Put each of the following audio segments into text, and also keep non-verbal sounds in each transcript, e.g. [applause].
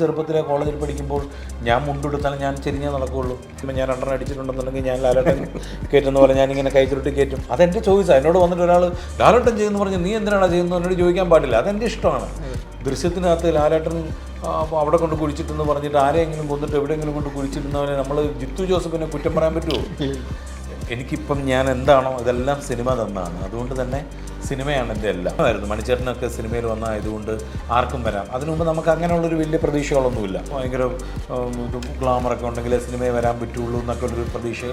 ചെറുപ്പത്തിലെ കോളേജിൽ പഠിക്കുമ്പോൾ ഞാൻ മുണ്ടെടുത്താലും ഞാൻ ചെരിഞ്ഞേ നടക്കുകയുള്ളൂ. ഇപ്പം ഞാൻ രണ്ടെണ്ണം അടിച്ചിട്ടുണ്ടെന്നുണ്ടെങ്കിൽ ഞാൻ ലാലോട്ടൻ കയറ്റുന്ന പോലെ ഞാനിങ്ങനെ ഇങ്ങനെ ചുരുട്ടി കയറ്റും അതെന്റെ ചോയ്സാണ് എന്നോട് വന്നിട്ട് ഒരാൾ ലാലേട്ടൻ ചെയ്യുന്നു പറഞ്ഞ് നീ എന്തിനാണ് ചെയ്യുന്നത് എന്നോട് ചോദിക്കാൻ പാടില്ല. അതെന്റെ ഇഷ്ടമാണ്. ദൃശ്യത്തിനകത്ത് ലാലേട്ടൻ അവിടെ കൊണ്ട് കുഴിച്ചിട്ടെന്ന് പറഞ്ഞിട്ട് ആരെയെങ്കിലും കൊന്നിട്ട് എവിടെയെങ്കിലും കൊണ്ട് കുഴിച്ചിരുന്നവനെ നമ്മൾ ജിത്തു ജോസഫിനെ കുറ്റം പറയാൻ പറ്റുമോ? എനിക്കിപ്പം ഞാൻ എന്താണോ ഇതെല്ലാം സിനിമ തന്നാണ്. അതുകൊണ്ട് തന്നെ സിനിമയാണ് എന്റെ എല്ലാം. ആയിരുന്നു. മണിച്ചേട്ടനൊക്കെ സിനിമയിൽ വന്നതായതുകൊണ്ട് ആർക്കും വരാം. അതിനുമുമ്പ് നമുക്ക് അങ്ങനെയുള്ളൊരു വലിയ പ്രതീക്ഷകളൊന്നുമില്ല. ഭയങ്കര ഗ്ലാമറൊക്കെ ഉണ്ടെങ്കിൽ സിനിമയിൽ വരാൻ പറ്റുള്ളൂ എന്നൊക്കെ ഒരു പ്രതീക്ഷ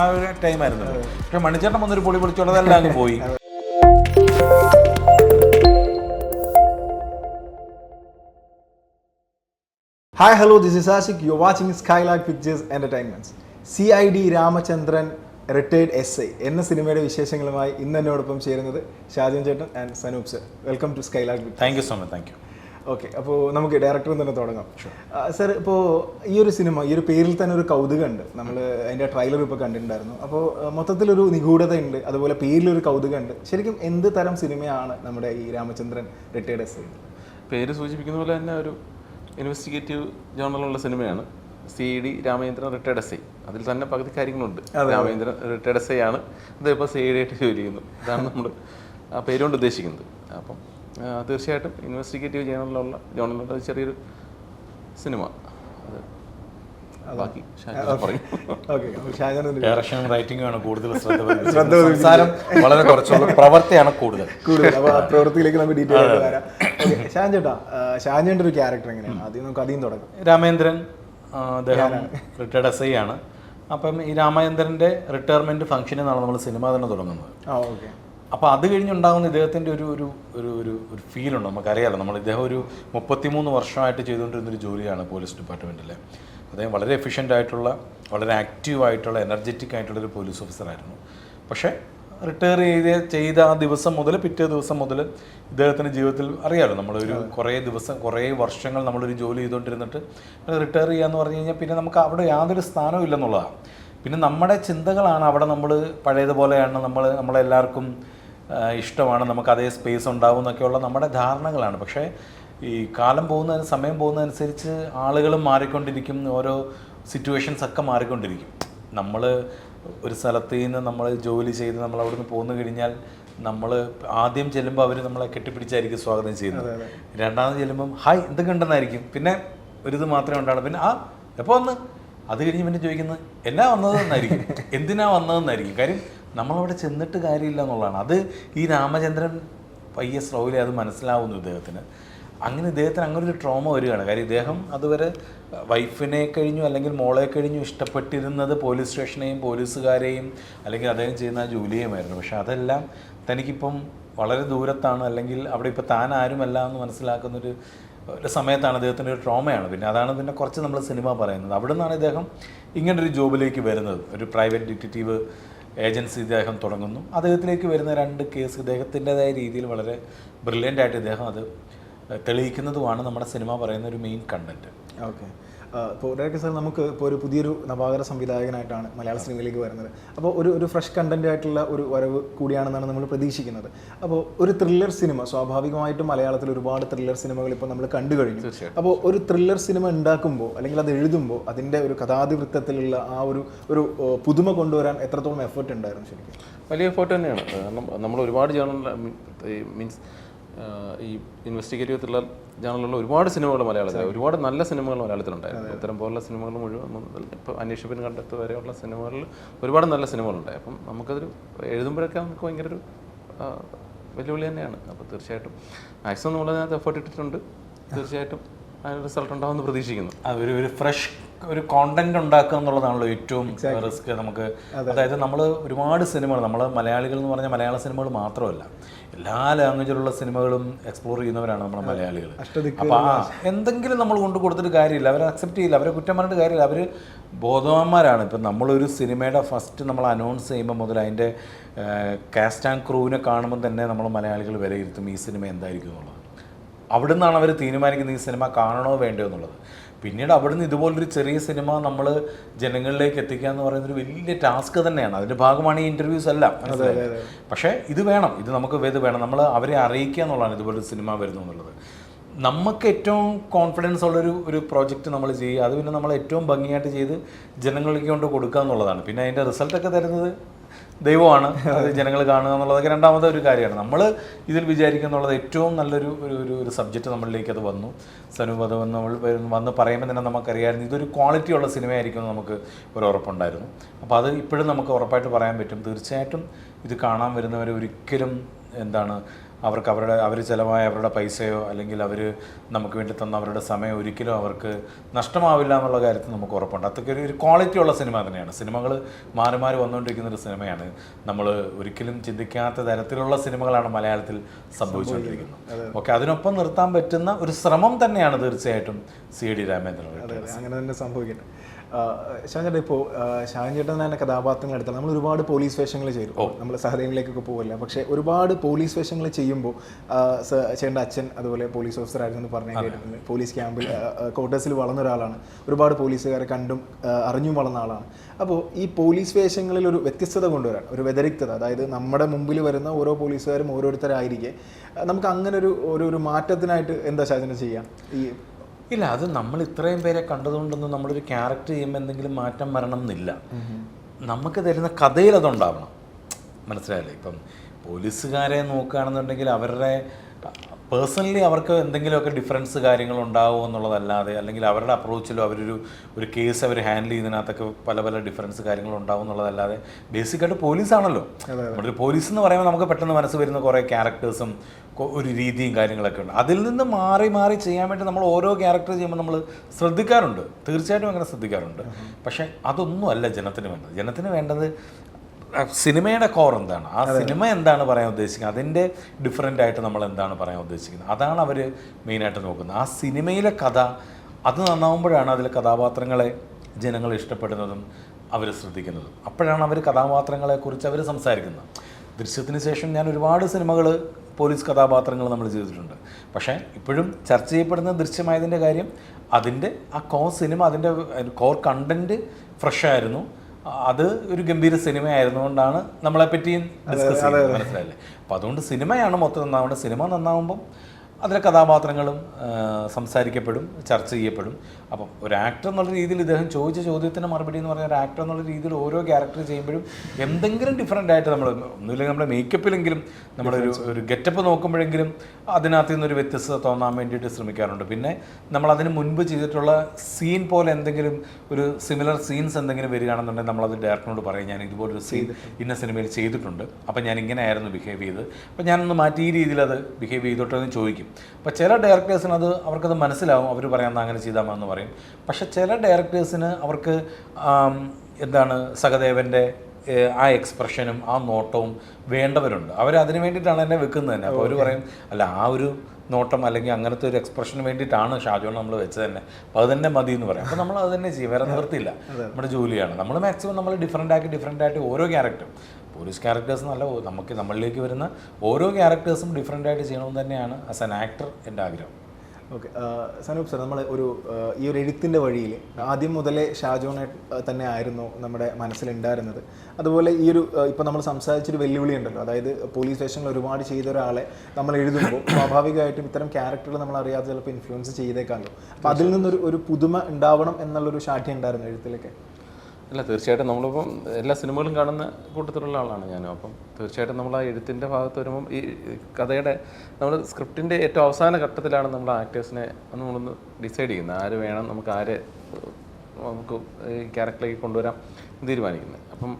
ആ ഒരു ടൈമായിരുന്നു. പക്ഷെ മണിച്ചേട്ടൻ വന്നൊരു പൊളി പൊളിച്ചുള്ളതെല്ലാം അങ്ങ് പോയി. Hi hello this is Ashik you watching Skylark pictures entertainments C I D Ramachandran retired S I എന്ന സിനിമയുടെ വിശേഷങ്ങളുമായി ഇന്ന് എന്നോടൊപ്പം ചേരുന്നത് ഷാജൻ ചേട്ടൻ and Sanoop sir welcome to Skylark thank you so much thank you okay അപ്പോൾ നമുക്ക് ഡയറക്ടറിൽ തന്നെ തുടങ്ങാം. സർ ഇപ്പോൾ ഈ ഒരു സിനിമ ഈ ഒരു പേരിൽ തന്നെ ഒരു കൗതുകമുണ്ട്. നമ്മൾ അതിന്റെ ട്രൈലർ ഇപ്പോൾ കണ്ടിട്ടുണ്ടായിരുന്നു. അപ്പോൾ മൊത്തത്തിലൊരു നിഗൂഢതയുണ്ട്. അതുപോലെ പേരിലൊരു കൗതുകമുണ്ട്. ശരിക്കും എന്ത് തരം സിനിമയാണ് നമ്മുടെ ഈ രാമചന്ദ്രൻ റിട്ടയർഡ് എസ് ഐ പേര് സൂചിപ്പിക്കുന്ന പോലെ തന്നെ ഒരു ഇൻവെസ്റ്റിഗേറ്റീവ് ജേണലുള്ള സിനിമയാണ്. C D Ramachandran retired S I. അതിൽ തന്നെ പകുതി കാര്യങ്ങളുണ്ട്. രാമചന്ദ്രൻ റിട്ടയർഡ് എസ് ഐ ആണ്. ഇതിപ്പോൾ സി ഡി ആയിട്ട് ജോലി ചെയ്യുന്നു. ഇതാണ് നമ്മൾ ആ പേരുകൊണ്ട് ഉദ്ദേശിക്കുന്നത്. അപ്പം തീർച്ചയായിട്ടും ഇൻവെസ്റ്റിഗേറ്റീവ് ജേണലിലുള്ള ജേണലിലുള്ള ചെറിയൊരു സിനിമ. അത് ബാക്കി ഡയറക്ഷനും റൈറ്റിംഗും ആണ് കൂടുതൽ ശ്രദ്ധ. സംസാരം വളരെ കുറച്ചുള്ള പ്രവർത്തിയാണ് കൂടുതൽ. കൂടുതൽ. അപ്പോൾ പ്രവൃത്തിയിലേക്ക് നമുക്ക് ഡീറ്റെയിൽ ആയിട്ട് വരാം. ഓക്കെ ഷാൻ ചേട്ടാ ഷാൻ ചേട്ടന്റെ ഒരു ക്യാരക്ടർ എങ്ങനെയാണ്? ആദ്യം നമുക്ക് അതിൽ തുടങ്ങാം. രാമേന്ദ്രൻ അദ്ദേഹം റിട്ടയർഡ് എസ് ഐ ആണ്. അപ്പം ഈ രാമചന്ദ്രന്റെ റിട്ടയർമെന്റ് ഫംഗ്ഷനിൽ നമ്മൾ സിനിമ തന്നെ തുടങ്ങുന്നത്. അപ്പോൾ അത് കഴിഞ്ഞുണ്ടാകുന്ന ഇദ്ദേഹത്തിന്റെ ഒരു ഒരു ഒരു ഒരു ഒരു ഫീലുണ്ട് നമുക്കറിയാലോ നമ്മൾ ഇദ്ദേഹം ഒരു മുപ്പത്തിമൂന്ന് വർഷമായിട്ട് ചെയ്തുകൊണ്ടിരുന്ന ഒരു ജോലിയാണ് പോലീസ് ഡിപ്പാർട്ട്മെന്റിൽ അദ്ദേഹം വളരെ എഫിഷ്യന്റ് ആയിട്ടുള്ള വളരെ ആക്റ്റീവ് ആയിട്ടുള്ള എനർജറ്റിക് ആയിട്ടുള്ള ഒരു പോലീസ് ഓഫീസറായിരുന്നു പക്ഷേ റിട്ടയർ ചെയ്ത് ചെയ്ത ആ ദിവസം മുതൽ പിറ്റേ ദിവസം മുതൽ ഇദ്ദേഹത്തിന്റെ ജീവിതത്തിൽ അറിയാലോ നമ്മളൊരു കുറേ ദിവസം കുറേ വർഷങ്ങൾ നമ്മളൊരു ജോലി ചെയ്തുകൊണ്ടിരുന്നിട്ട് റിട്ടയർ ചെയ്യാന്ന് പറഞ്ഞു കഴിഞ്ഞാൽ പിന്നെ നമുക്ക് അവിടെ യാതൊരു സ്ഥാനവും ഇല്ലെന്നുള്ളതാണ്. പിന്നെ നമ്മുടെ ചിന്തകളാണ് അവിടെ നമ്മൾ പഴയതുപോലെയാണ് നമ്മൾ നമ്മളെല്ലാവർക്കും ഇഷ്ടമാണ് നമുക്ക് അതേ സ്പേസ് ഉണ്ടാവും എന്നൊക്കെയുള്ള നമ്മുടെ ധാരണകളാണ്. പക്ഷേ ഈ കാലം പോകുന്നതിന് സമയം പോകുന്നതനുസരിച്ച് ആളുകളും മാറിക്കൊണ്ടിരിക്കും ഓരോ സിറ്റുവേഷൻസ് ഒക്കെ മാറിക്കൊണ്ടിരിക്കും. നമ്മൾ ഒരു സ്ഥലത്ത് നിന്ന് നമ്മൾ ജോലി ചെയ്ത് നമ്മൾ അവിടെ നിന്ന് പോന്നു കഴിഞ്ഞാൽ നമ്മൾ ആദ്യം ചെല്ലുമ്പോൾ അവർ നമ്മളെ കെട്ടിപ്പിടിച്ചായിരിക്കും സ്വാഗതം ചെയ്യുന്നത്. രണ്ടാമത് ചെല്ലുമ്പം ഹായ് എന്തൊക്കെ ഉണ്ടെന്നായിരിക്കും? പിന്നെ ഒരു ഇത് മാത്രമേ ഉണ്ടാവുള്ളൂ. പിന്നെ ആ എപ്പോൾ വന്ന്? അത് കഴിഞ്ഞ് പിന്നെ ചോദിക്കുന്നത് എന്നാ വന്നതെന്നായിരിക്കും? എന്തിനാ വന്നതെന്നായിരിക്കും? കാര്യം നമ്മളവിടെ ചെന്നിട്ട് കാര്യമില്ല എന്നുള്ളതാണ്. അത് ഈ രാമചന്ദ്രൻ പയ്യെ സ്ലോലി അത് മനസ്സിലാവുന്നു ഇദ്ദേഹത്തിന്. അങ്ങനെ ഇദ്ദേഹത്തിന് അങ്ങനെ ഒരു ട്രോമ വരികയാണ്. കാര്യം ഇദ്ദേഹം അതുവരെ വൈഫിനെ കഴിഞ്ഞു അല്ലെങ്കിൽ മോളെ കഴിഞ്ഞു ഇഷ്ടപ്പെട്ടിരുന്നത് പോലീസ് സ്റ്റേഷനെയും പോലീസുകാരെയും അല്ലെങ്കിൽ അദ്ദേഹം ചെയ്യുന്ന ആ ജോലിയുമായിരുന്നു. പക്ഷെ അതെല്ലാം തനിക്കിപ്പം വളരെ ദൂരത്താണ് അല്ലെങ്കിൽ അവിടെ ഇപ്പോൾ താൻ ആരുമല്ല എന്ന് മനസ്സിലാക്കുന്നൊരു ഒരു സമയത്താണ് അദ്ദേഹത്തിന്റെ ഒരു ട്രോമയാണ് പിന്നെ അതാണ് പിന്നെ കുറച്ച് നമ്മൾ സിനിമ പറയുന്നത്. അവിടെ നിന്നാണ് ഇദ്ദേഹം ഇങ്ങനൊരു ജോബിലേക്ക് വരുന്നത്. ഒരു പ്രൈവറ്റ് ഡിറ്റക്റ്റീവ് ഏജൻസി ഇദ്ദേഹം തുടങ്ങുന്നു. അദ്ദേഹത്തിലേക്ക് വരുന്ന രണ്ട് കേസ് ഇദ്ദേഹത്തിന്റെതായ രീതിയിൽ വളരെ ബ്രില്യന്റ് ആയിട്ട് ഇദ്ദേഹം അത് തെളിയിക്കുന്നതുമാണ് നമ്മുടെ സിനിമ പറയുന്ന ഒരു മെയിൻ കണ്ടന്റ് ഓക്കെ ഇപ്പോൾ ഡയറക്ടർ സാർ നമുക്ക് ഇപ്പോൾ ഒരു പുതിയൊരു നവാഗത സംവിധായകനായിട്ടാണ് മലയാള സിനിമയിലേക്ക് വരുന്നത്. അപ്പോൾ ഒരു ഒരു ഫ്രഷ് കണ്ടന്റ് ആയിട്ടുള്ള ഒരു വരവ് കൂടിയാണെന്നാണ് നമ്മൾ പ്രതീക്ഷിക്കുന്നത്. അപ്പോൾ ഒരു ത്രില്ലർ സിനിമ സ്വാഭാവികമായിട്ടും മലയാളത്തിൽ ഒരുപാട് ത്രില്ലർ സിനിമകൾ ഇപ്പോൾ നമ്മൾ കണ്ടു കഴിഞ്ഞു. അപ്പോൾ ഒരു ത്രില്ലർ സിനിമ ഉണ്ടാക്കുമ്പോൾ അല്ലെങ്കിൽ അത് എഴുതുമ്പോൾ അതിന്റെ ഒരു കഥാതിവൃത്തത്തിലുള്ള ആ ഒരു ഒരു പുതുമ കൊണ്ടുവരാൻ എത്രത്തോളം എഫേർട്ട് ഉണ്ടായിരുന്നു ശരിക്കും? വലിയ എഫേർട്ട് തന്നെയാണ്. കാരണം നമ്മൾ ഒരുപാട് ജേണൽ മീൻസ് ഈ ഇൻവെസ്റ്റിഗേറ്റീവ് ത്രില്ലർ ജാനലുള്ള ഒരുപാട് സിനിമകൾ മലയാളത്തിൽ. ഒരുപാട് നല്ല സിനിമകൾ മലയാളത്തിലുണ്ടായിരുന്നു. ഇത്തരം പോലുള്ള സിനിമകൾ മുഴുവൻ ഇപ്പോൾ അന്വേഷിപ്പിന് കണ്ടെത്തു വരെയുള്ള സിനിമകളിൽ ഒരുപാട് നല്ല സിനിമകളുണ്ടായി അപ്പം നമുക്കതൊരു എഴുതുമ്പോഴൊക്കെ നമുക്ക് ഭയങ്കര ഒരു വെല്ലുവിളി തന്നെയാണ്. അപ്പോൾ തീർച്ചയായിട്ടും മാക്സിമം നമ്മളതിനകത്ത് എഫേർട്ട് ഇട്ടിട്ടുണ്ട്. തീർച്ചയായിട്ടും അതിന് റിസൾട്ട് ഉണ്ടാവുമെന്ന് പ്രതീക്ഷിക്കുന്നു. ഒരു ഒരു ഫ്രഷ് ഒരു കോണ്ടന്റ് ഉണ്ടാക്കുക എന്നുള്ളതാണല്ലോ ഏറ്റവും റിസ്ക് നമുക്ക്. അതായത് നമ്മൾ ഒരുപാട് സിനിമകൾ നമ്മൾ മലയാളികൾ എന്ന് പറഞ്ഞാൽ മലയാള സിനിമകൾ മാത്രമല്ല എല്ലാ ലാംഗ്വേജിലുള്ള സിനിമകളും എക്സ്പ്ലോർ ചെയ്യുന്നവരാണ് നമ്മുടെ മലയാളികൾ അപ്പോൾ ആ എന്തെങ്കിലും നമ്മൾ കൊണ്ട് കൊടുത്തിട്ട് കാര്യമില്ല. അവരെ അക്സെപ്റ്റ് ചെയ്യില്ല. അവരെ കുറ്റം പറഞ്ഞിട്ട് കാര്യമില്ല. അവർ ബോധവാന്മാരാണ്. ഇപ്പം നമ്മളൊരു സിനിമയുടെ ഫസ്റ്റ് നമ്മൾ അനൗൺസ് ചെയ്യുമ്പോൾ മുതൽ അതിന്റെ കാസ്റ്റ് ആൻഡ് ക്രൂവിനെ കാണുമ്പോൾ തന്നെ നമ്മൾ മലയാളികൾ വിലയിരുത്തും ഈ സിനിമ എന്തായിരിക്കും എന്നുള്ളത്. അവിടെ നിന്നാണ് അവർ തീരുമാനിക്കുന്നത് ഈ സിനിമ കാണണോ വേണ്ടോ എന്നുള്ളത്. പിന്നീട് അവിടെ നിന്ന് ഇതുപോലൊരു ചെറിയ സിനിമ നമ്മൾ ജനങ്ങളിലേക്ക് എത്തിക്കുക എന്ന് പറയുന്നത് ഒരു വലിയ ടാസ്ക് തന്നെയാണ്. അതിന്റെ ഭാഗമാണ് ഈ ഇന്റർവ്യൂസ് എല്ലാം? പക്ഷേ ഇത് വേണം. ഇത് നമുക്ക് ഇത് വേണം. നമ്മൾ അവരെ അറിയിക്കുക എന്നുള്ളതാണ് ഇതുപോലൊരു സിനിമ വരുന്നു എന്നുള്ളത്. നമുക്ക് ഏറ്റവും കോൺഫിഡൻസ് ഉള്ളൊരു ഒരു പ്രോജക്റ്റ് നമ്മൾ ചെയ്യുക. അത് പിന്നെ നമ്മൾ ഏറ്റവും ഭംഗിയായിട്ട് ചെയ്ത് ജനങ്ങളിലേക്ക് കൊണ്ട് കൊടുക്കുക എന്നുള്ളതാണ്. പിന്നെ അതിന്റെ റിസൾട്ടൊക്കെ തരുന്നത് ദൈവമാണ് അത് ജനങ്ങൾ കാണുക എന്നുള്ളതൊക്കെ രണ്ടാമത്തെ ഒരു കാര്യമാണ്. നമ്മൾ ഇതിൽ വിചാരിക്കുക എന്നുള്ളത് ഏറ്റവും നല്ലൊരു ഒരു ഒരു ഒരു സബ്ജക്റ്റ് നമ്മളിലേക്ക് അത് വന്നു. സനുപദം എന്ന് നമ്മൾ വന്ന് പറയുമ്പോൾ തന്നെ നമുക്കറിയാമായിരുന്നു ഇതൊരു ക്വാളിറ്റി ഉള്ള സിനിമയായിരിക്കും നമുക്ക് ഒരു ഉറപ്പുണ്ടായിരുന്നു. അപ്പോൾ അത് ഇപ്പോഴും നമുക്ക് ഉറപ്പായിട്ട് പറയാൻ പറ്റും. തീർച്ചയായിട്ടും ഇത് കാണാൻ വരുന്നവരെ ഒരിക്കലും എന്താണ് അവർക്ക് അവരുടെ അവർ ചിലവായ അവരുടെ പൈസയോ അല്ലെങ്കിൽ അവർ നമുക്ക് വേണ്ടി തന്ന അവരുടെ സമയം ഒരിക്കലും അവർക്ക് നഷ്ടമാവില്ല എന്നുള്ള കാര്യത്തിൽ നമുക്ക് ഉറപ്പുണ്ട്. അതൊക്കെ ഒരു- ക്വാളിറ്റി ഉള്ള സിനിമ തന്നെയാണ്. സിനിമകൾ മാറി മാറി വന്നുകൊണ്ടിരിക്കുന്ന ഒരു സിനിമയാണ്. നമ്മൾ ഒരിക്കലും ചിന്തിക്കാത്ത തരത്തിലുള്ള സിനിമകളാണ് മലയാളത്തിൽ സംഭവിച്ചുകൊണ്ടിരിക്കുന്നത്. ഓക്കെ അതിനൊപ്പം നിർത്താൻ പറ്റുന്ന ഒരു ശ്രമം തന്നെയാണ് തീർച്ചയായിട്ടും സി ഡി രാമേന്ദ്രൻ അങ്ങനെ തന്നെ സംഭവിക്കട്ടെ ഷാൻ ചേട്ടാ ഇപ്പോൾ ഷാൻ ചേട്ടൻ തന്നെ കഥാപാത്രങ്ങൾ എടുത്താൽ നമ്മൾ ഒരുപാട് പോലീസ് വേഷങ്ങൾ ചെയ്തു നമ്മൾ സഹദേവിലേക്കൊക്കെ പോകില്ല പക്ഷേ ഒരുപാട് പോലീസ് വേഷങ്ങൾ ചെയ്യുമ്പോൾ ചേട്ടന്റെ അച്ഛൻ അതുപോലെ പോലീസ് ഓഫീസർ ആയിരുന്നു എന്ന് പറഞ്ഞ കേട്ടിട്ടുണ്ട്. പോലീസ് ക്യാമ്പിൽ ക്വാർട്ടേഴ്സിൽ വളർന്ന ഒരാളാണ്. ഒരുപാട് പോലീസുകാരെ കണ്ടും അറിഞ്ഞും വളർന്ന ആളാണ്. അപ്പോൾ ഈ പോലീസ് വേഷങ്ങളിൽ ഒരു വ്യത്യസ്തത കൊണ്ടുവരാൻ ഒരു വ്യതിരിക്തത അതായത് നമ്മുടെ മുമ്പിൽ വരുന്ന ഓരോ പോലീസുകാരും ഓരോരുത്തരായിരിക്കെ നമുക്ക് അങ്ങനെ ഒരു ഒരു ഒരു മാറ്റത്തിനായിട്ട് എന്താ ശാചന ചെയ്യാം? ഈ ഇല്ല അത് നമ്മൾ ഇത്രയും പേരെ കണ്ടതുകൊണ്ടൊന്നും നമ്മളൊരു ക്യാരക്ടർ ചെയ്യുമ്പോൾ എന്തെങ്കിലും മാറ്റം വരണം എന്നില്ല നമുക്ക് തരുന്ന കഥയിൽ അതുണ്ടാവണം. മനസ്സിലായില്ലേ? ഇപ്പം പോലീസുകാരെ നോക്കുകയാണെന്നുണ്ടെങ്കിൽ അവരുടെ പേഴ്സണലി അവർക്ക് എന്തെങ്കിലുമൊക്കെ ഡിഫറൻസ് കാര്യങ്ങൾ ഉണ്ടാവുമോ എന്നുള്ളതല്ലാതെ അല്ലെങ്കിൽ അവരുടെ അപ്രോച്ചിലോ അവരൊരു ഒരു കേസ് അവർ ഹാൻഡിൽ ചെയ്യുന്നതിനകത്തൊക്കെ പല പല ഡിഫറൻസ് കാര്യങ്ങൾ ഉണ്ടാവും എന്നുള്ളതല്ലാതെ ബേസിക്കായിട്ട് പോലീസാണല്ലോ. നമ്മളൊരു പോലീസ് എന്ന് പറയുമ്പോൾ നമുക്ക് പെട്ടെന്ന് മനസ്സ് വരുന്ന കുറേ ക്യാരക്ടേഴ്സും ഒരു രീതിയും കാര്യങ്ങളൊക്കെ ഉണ്ട്. അതിൽ നിന്ന് മാറി മാറി ചെയ്യാൻ വേണ്ടി നമ്മൾ ഓരോ ക്യാരക്ടർ ചെയ്യുമ്പോൾ നമ്മൾ ശ്രദ്ധിക്കാറുണ്ട്. തീർച്ചയായിട്ടും അങ്ങനെ ശ്രദ്ധിക്കാറുണ്ട്. പക്ഷേ അതൊന്നും അല്ല ജനത്തിന് വേണ്ടത്. ജനത്തിന് വേണ്ടത് സിനിമയുടെ കോർ എന്താണ്? ആ സിനിമ എന്താണ് പറയാൻ ഉദ്ദേശിക്കുന്നത്? അതിന്റെ ഡിഫറെന്റ് ആയിട്ട് നമ്മൾ എന്താണ് പറയാൻ ഉദ്ദേശിക്കുന്നത്? അതാണ് അവർ മെയിനായിട്ട് നോക്കുന്നത്. ആ സിനിമയിലെ കഥ അത് നന്നാവുമ്പോഴാണ് അതിലെ കഥാപാത്രങ്ങളെ ജനങ്ങൾ ഇഷ്ടപ്പെടുന്നതും അവർ ശ്രദ്ധിക്കുന്നതും. അപ്പോഴാണ് അവർ കഥാപാത്രങ്ങളെക്കുറിച്ച് അവർ സംസാരിക്കുന്നത്. ദൃശ്യത്തിന് ശേഷം ഞാൻ ഒരുപാട് സിനിമകൾ പോലീസ് കഥാപാത്രങ്ങൾ നമ്മൾ ചെയ്തിട്ടുണ്ട്. പക്ഷേ ഇപ്പോഴും ചർച്ച ചെയ്യപ്പെടുന്ന ദൃശ്യമായതിന്റെ കാര്യം അതിന്റെ ആ കോ സിനിമ അതിന്റെ കോർ കണ്ടന്റ് ഫ്രഷ് ആയിരുന്നു അത് ഒരു ഗംഭീര സിനിമ ആയിരുന്നുകൊണ്ടാണ് നമ്മളെ പറ്റിയും ഡിസ്കസ് ചെയ്യുന്നത്. മനസ്സിലായില്ലേ? അപ്പോൾ അതുകൊണ്ട് സിനിമയാണ് മൊത്തം നന്നാവേണ്ടത്. സിനിമ നന്നാവുമ്പം അതിലെ കഥാപാത്രങ്ങളും സംസാരിക്കപ്പെടും ചർച്ച ചെയ്യപ്പെടും. അപ്പം ഒരു ആക്ടർ എന്നുള്ള രീതിയിൽ ഇദ്ദേഹം ചോദിച്ച ചോദ്യത്തിന് മറുപടി എന്ന് പറഞ്ഞാൽ ഒരു ആക്ടർ എന്നുള്ള രീതിയിൽ ഓരോ ക്യാരക്ടർ ചെയ്യുമ്പോഴും എന്തെങ്കിലും ഡിഫറെന്റ് ആയിട്ട് നമ്മൾ ഒന്നുമില്ലെങ്കിൽ നമ്മുടെ മേക്കപ്പിലെങ്കിലും നമ്മളൊരു ഒരു ഗെറ്റപ്പ് നോക്കുമ്പോഴെങ്കിലും അതിനകത്ത് നിന്നൊരു വ്യത്യസ്തത തോന്നാൻ വേണ്ടിയിട്ട് ശ്രമിക്കാറുണ്ട്. പിന്നെ നമ്മൾ അതിന് മുൻപ് ചെയ്തിട്ടുള്ള സീൻ പോലെ എന്തെങ്കിലും ഒരു സിമിലർ സീൻസ് എന്തെങ്കിലും വരികയാണെന്നുണ്ടെങ്കിൽ നമ്മളത് ഡയറക്ടറിനോട് പറയും ഞാൻ ഇതുപോലൊരു സീൻ ഇന്ന സിനിമയിൽ ചെയ്തിട്ടുണ്ട്. അപ്പം ഞാൻ ഇങ്ങനെയായിരുന്നു ബിഹേവ് ചെയ്ത് അപ്പം ഞാനൊന്ന് മാറ്റി ഈ രീതിയിൽ അത് ബിഹേവ് ചെയ്തോട്ടെ എന്ന് ചോദിക്കും. അപ്പോൾ ചില ഡയറക്ടേഴ്സിന് അത് അവർക്കത് മനസ്സിലാവും. അവർ പറയാൻ അങ്ങനെ ചെയ്താൽ മതി" എന്ന് പറയും. പക്ഷെ ചില ഡയറക്ടേഴ്സിന് അവർക്ക് എന്താണ് സഹദേവന്റെ ആ എക്സ്പ്രഷനും ആ നോട്ടവും വേണ്ടവരുണ്ട്. അവർ അതിന് വേണ്ടിയിട്ടാണ് എന്നെ വെക്കുന്നത് തന്നെ. അപ്പോൾ അവർ പറയും അല്ല ആ ഒരു നോട്ടം അല്ലെങ്കിൽ അങ്ങനത്തെ ഒരു എക്സ്പ്രഷന് വേണ്ടിയിട്ടാണ് ഷാജോൺ നമ്മൾ വെച്ചത് തന്നെ. അപ്പോൾ അത് തന്നെ മതി എന്ന് പറയാം. അപ്പോൾ നമ്മൾ അത് തന്നെ ചെയ്യും. വേറെ നിവൃത്തിയില്ല. നമ്മുടെ ജോലിയാണ്. നമ്മൾ മാക്സിമം നമ്മൾ ഡിഫറെന്റ് ആക്കി ഡിഫറെന്റ് ആയിട്ട് ഓരോ ക്യാരക്ടറും. പോലീസ് ക്യാരക്ടേഴ്സ് നല്ല നമുക്ക് നമ്മളിലേക്ക് വരുന്ന ഓരോ ക്യാരക്ടേഴ്സും ഡിഫറെന്റ് ആയിട്ട് ചെയ്യണമെന്ന് തന്നെയാണ് ആസ് ആൻ ആക്ടർ എന്റെ ആഗ്രഹം. ഓക്കെ. സനൂപ് സർ നമ്മൾ ഒരു ഈ ഒരു എഴുത്തിന്റെ വഴിയിൽ ആദ്യം മുതലേ ഷാജോനെ തന്നെ ആയിരുന്നു നമ്മുടെ മനസ്സിലുണ്ടായിരുന്നത്. അതുപോലെ ഈ ഒരു ഇപ്പോൾ നമ്മൾ സംസാരിച്ചൊരു വെല്ലുവിളി ഉണ്ടല്ലോ. അതായത് പോലീസ് സ്റ്റേഷനിൽ ഒരുപാട് ചെയ്ത ഒരാളെ നമ്മൾ എഴുതുമ്പോൾ സ്വാഭാവികമായിട്ടും ഇത്തരം ക്യാരക്ടറുകൾ നമ്മൾ അറിയാതെ ചിലപ്പോൾ ഇൻഫ്ലുവൻസ് ചെയ്തേക്കാമല്ലോ. അപ്പോൾ അതിൽ നിന്നൊരു ഒരു പുതുമ ഉണ്ടാവണം എന്നുള്ളൊരു ഷാഠ്യം ഉണ്ടായിരുന്നു എഴുത്തിലൊക്കെ? അല്ല തീർച്ചയായിട്ടും നമ്മളിപ്പം എല്ലാ സിനിമകളും കാണുന്ന കൂട്ടത്തിലുള്ള ആളാണ് ഞാനും. അപ്പം തീർച്ചയായിട്ടും നമ്മൾ ആ എഴുത്തിന്റെ ഭാഗത്ത് വരുമ്പം ഈ കഥയുടെ നമ്മൾ സ്ക്രിപ്റ്റിന്റെ ഏറ്റവും അവസാന ഘട്ടത്തിലാണ് നമ്മൾ ആക്ടേഴ്സിനെ നമ്മളൊന്ന് ഡിസൈഡ് ചെയ്യുന്നത്. ആര് വേണം നമുക്ക് ആരെ നമുക്ക് ഈ ക്യാരക്ടറിലേക്ക് കൊണ്ടുവരാം എന്ന് തീരുമാനിക്കുന്നത്. അപ്പം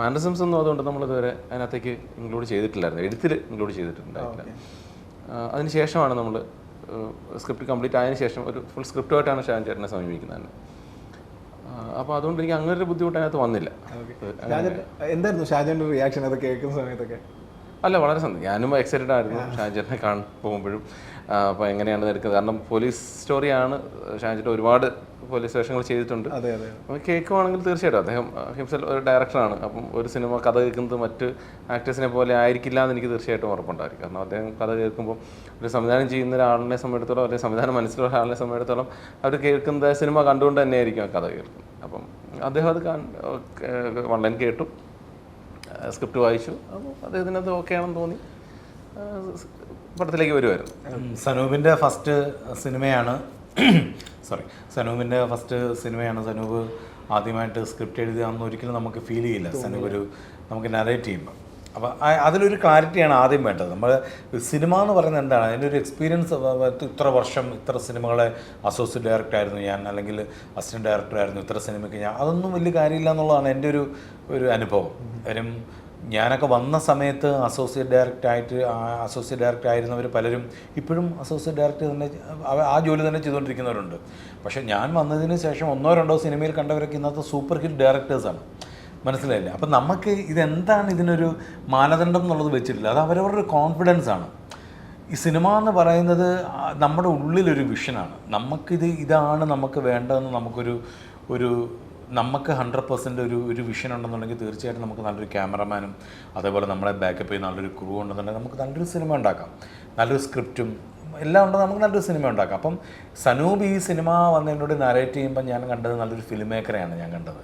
മാനറിസംസ് ഒന്നും അതുകൊണ്ട് നമ്മളിതുവരെ അതിനകത്തേക്ക് ഇൻക്ലൂഡ് ചെയ്തിട്ടില്ലായിരുന്നു. എഴുത്തിൽ ഇൻക്ലൂഡ് ചെയ്തിട്ടുണ്ടായിട്ടില്ല. അതിനുശേഷമാണ് അതിന് ശേഷമാണ് നമ്മൾ സ്ക്രിപ്റ്റ് കംപ്ലീറ്റ് ആയതിനു ശേഷം ഒരു ഫുൾ സ്ക്രിപ്റ്റുമായിട്ടാണ് ഷാൻ ചേട്ടനെ സമീപിക്കുന്നത് അപ്പോൾ അതുകൊണ്ട് എനിക്ക് അങ്ങനെ ഒരു ബുദ്ധിമുട്ട് അതിനകത്ത് വന്നില്ല. എന്തായിരുന്നു ഷാജന്റെ റിയാക്ഷൻ അത് കേൾക്കുന്ന സമയത്തൊക്കെ? അല്ല വളരെ സന്തോഷം. ഞാനും എക്സൈറ്റഡ് ആയിരുന്നു ഷാജനെ കാണാൻ പോകുമ്പോഴും. അപ്പോൾ എങ്ങനെയാണ് എടുക്കുന്നത്? കാരണം പോലീസ് സ്റ്റോറിയാണ് ഷാജിട്ട് ഒരുപാട് പോലീസ് വേഷങ്ങൾ ചെയ്തിട്ടുണ്ട്. അതെ അതെ അപ്പോൾ കേൾക്കുവാണെങ്കിൽ തീർച്ചയായിട്ടും അദ്ദേഹം ഹിംസൽ ഒരു ഡയറക്ടറാണ് അപ്പം ഒരു സിനിമ കഥ കേൾക്കുന്നത് മറ്റ് ആക്ടേഴ്സിനെ പോലെ ആയിരിക്കില്ല എന്ന് എനിക്ക് തീർച്ചയായിട്ടും ഉറപ്പുണ്ടായിരിക്കും കാരണം അദ്ദേഹം കഥ കേൾക്കുമ്പോൾ ഒരു സംവിധാനം ചെയ്യുന്ന ഒരാളിനെ സംബന്ധിച്ചിടത്തോളം അല്ലെങ്കിൽ സംവിധാനം മനസ്സിലുള്ള ഒരാളിനെ സംബന്ധിച്ചിടത്തോളം അവർ കേൾക്കുന്നത് സിനിമ കണ്ടുകൊണ്ട് തന്നെയായിരിക്കും ആ കഥ കേൾക്കും അപ്പം അദ്ദേഹം അത് ഓൺലൈൻ കേട്ടു. സ്ക്രിപ്റ്റ് വായിച്ചു. അപ്പോൾ അദ്ദേഹത്തിനത് ഓക്കെ ആണെന്ന് തോന്നി. പടത്തിലേക്ക് വരുമായിരുന്നു സനൂപിന്റെ ഫസ്റ്റ് സിനിമയാണ്. സോറി സനൂപിന്റെ ഫസ്റ്റ് സിനിമയാണ്. സനൂപ് ആദ്യമായിട്ട് സ്ക്രിപ്റ്റ് എഴുതുകയെന്ന് ഒരിക്കലും നമുക്ക് ഫീൽ ചെയ്യില്ല. സനൂപ് ഒരു നമുക്ക് നരേറ്റ് ചെയ്യുമ്പോൾ അപ്പോൾ അതിലൊരു ക്ലാരിറ്റിയാണ് ആദ്യം വേണ്ടത്. നമ്മൾ സിനിമ എന്ന് പറയുന്നത് എന്താണ്? അതിന്റെ ഒരു എക്സ്പീരിയൻസ് ഇത്ര വർഷം ഇത്ര സിനിമകളെ അസോസിയേറ്റ് ഡയറക്ടർ ആയിരുന്നു ഞാൻ അല്ലെങ്കിൽ അസിസ്റ്റന്റ് ഡയറക്ടറായിരുന്നു ഇത്ര സിനിമയ്ക്ക് ഞാൻ. അതൊന്നും വലിയ കാര്യമില്ല എന്നുള്ളതാണ് എന്റെ ഒരു ഒരു അനുഭവം. കാര്യം ഞാനൊക്കെ വന്ന സമയത്ത് അസോസിയേറ്റ് ഡയറക്ടർ ആയിട്ട് അസോസിയേറ്റ് ഡയറക്ടർ ആയിരുന്നവർ പലരും ഇപ്പോഴും അസോസിയേറ്റ് ഡയറക്ടർ തന്നെ ആ ജോലി തന്നെ ചെയ്തുകൊണ്ടിരിക്കുന്നവരുണ്ട്. പക്ഷേ ഞാൻ വന്നതിന് ശേഷം ഒന്നോ രണ്ടോ സിനിമയിൽ കണ്ടവരൊക്കെ ഇന്നത്തെ സൂപ്പർ ഹിറ്റ് ഡയറക്ടേഴ്സാണ് മനസ്സിലായില്ലേ? അപ്പം നമുക്ക് ഇതെന്താണ് ഇതിനൊരു മാനദണ്ഡം എന്നുള്ളത് വെച്ചിട്ടില്ല. അത് അവരവരുടെ കോൺഫിഡൻസ് ആണ്. ഈ സിനിമ എന്ന് പറയുന്നത് നമ്മുടെ ഉള്ളിലൊരു വിഷനാണ് നമുക്കിത് ഇതാണ് നമുക്ക് വേണ്ടതെന്ന് നമുക്കൊരു ഒരു നമുക്ക് ഹൺഡ്രഡ് പെർസെന്റ് ഒരു ഒരു വിഷൻ ഉണ്ടെന്നുണ്ടെങ്കിൽ തീർച്ചയായിട്ടും നമുക്ക് നല്ലൊരു ക്യാമറമാനും അതേപോലെ നമ്മളെ ബാക്കപ്പ് ചെയ്യുന്ന നല്ലൊരു ക്രൂ ഉണ്ടെന്നുണ്ടെങ്കിൽ നമുക്ക് നല്ലൊരു സിനിമ ഉണ്ടാക്കാം. നല്ലൊരു സ്ക്രിപ്റ്റും എല്ലാം ഉണ്ടെങ്കിൽ നമുക്ക് നല്ലൊരു സിനിമ ഉണ്ടാക്കാം. അപ്പം സനൂപ് ഈ സിനിമ വന്നതിനോട് നരേറ്റ് ചെയ്യുമ്പോൾ ഞാൻ കണ്ടത് നല്ലൊരു ഫിലിം മേക്കറെയാണ് ഞാൻ കണ്ടത്.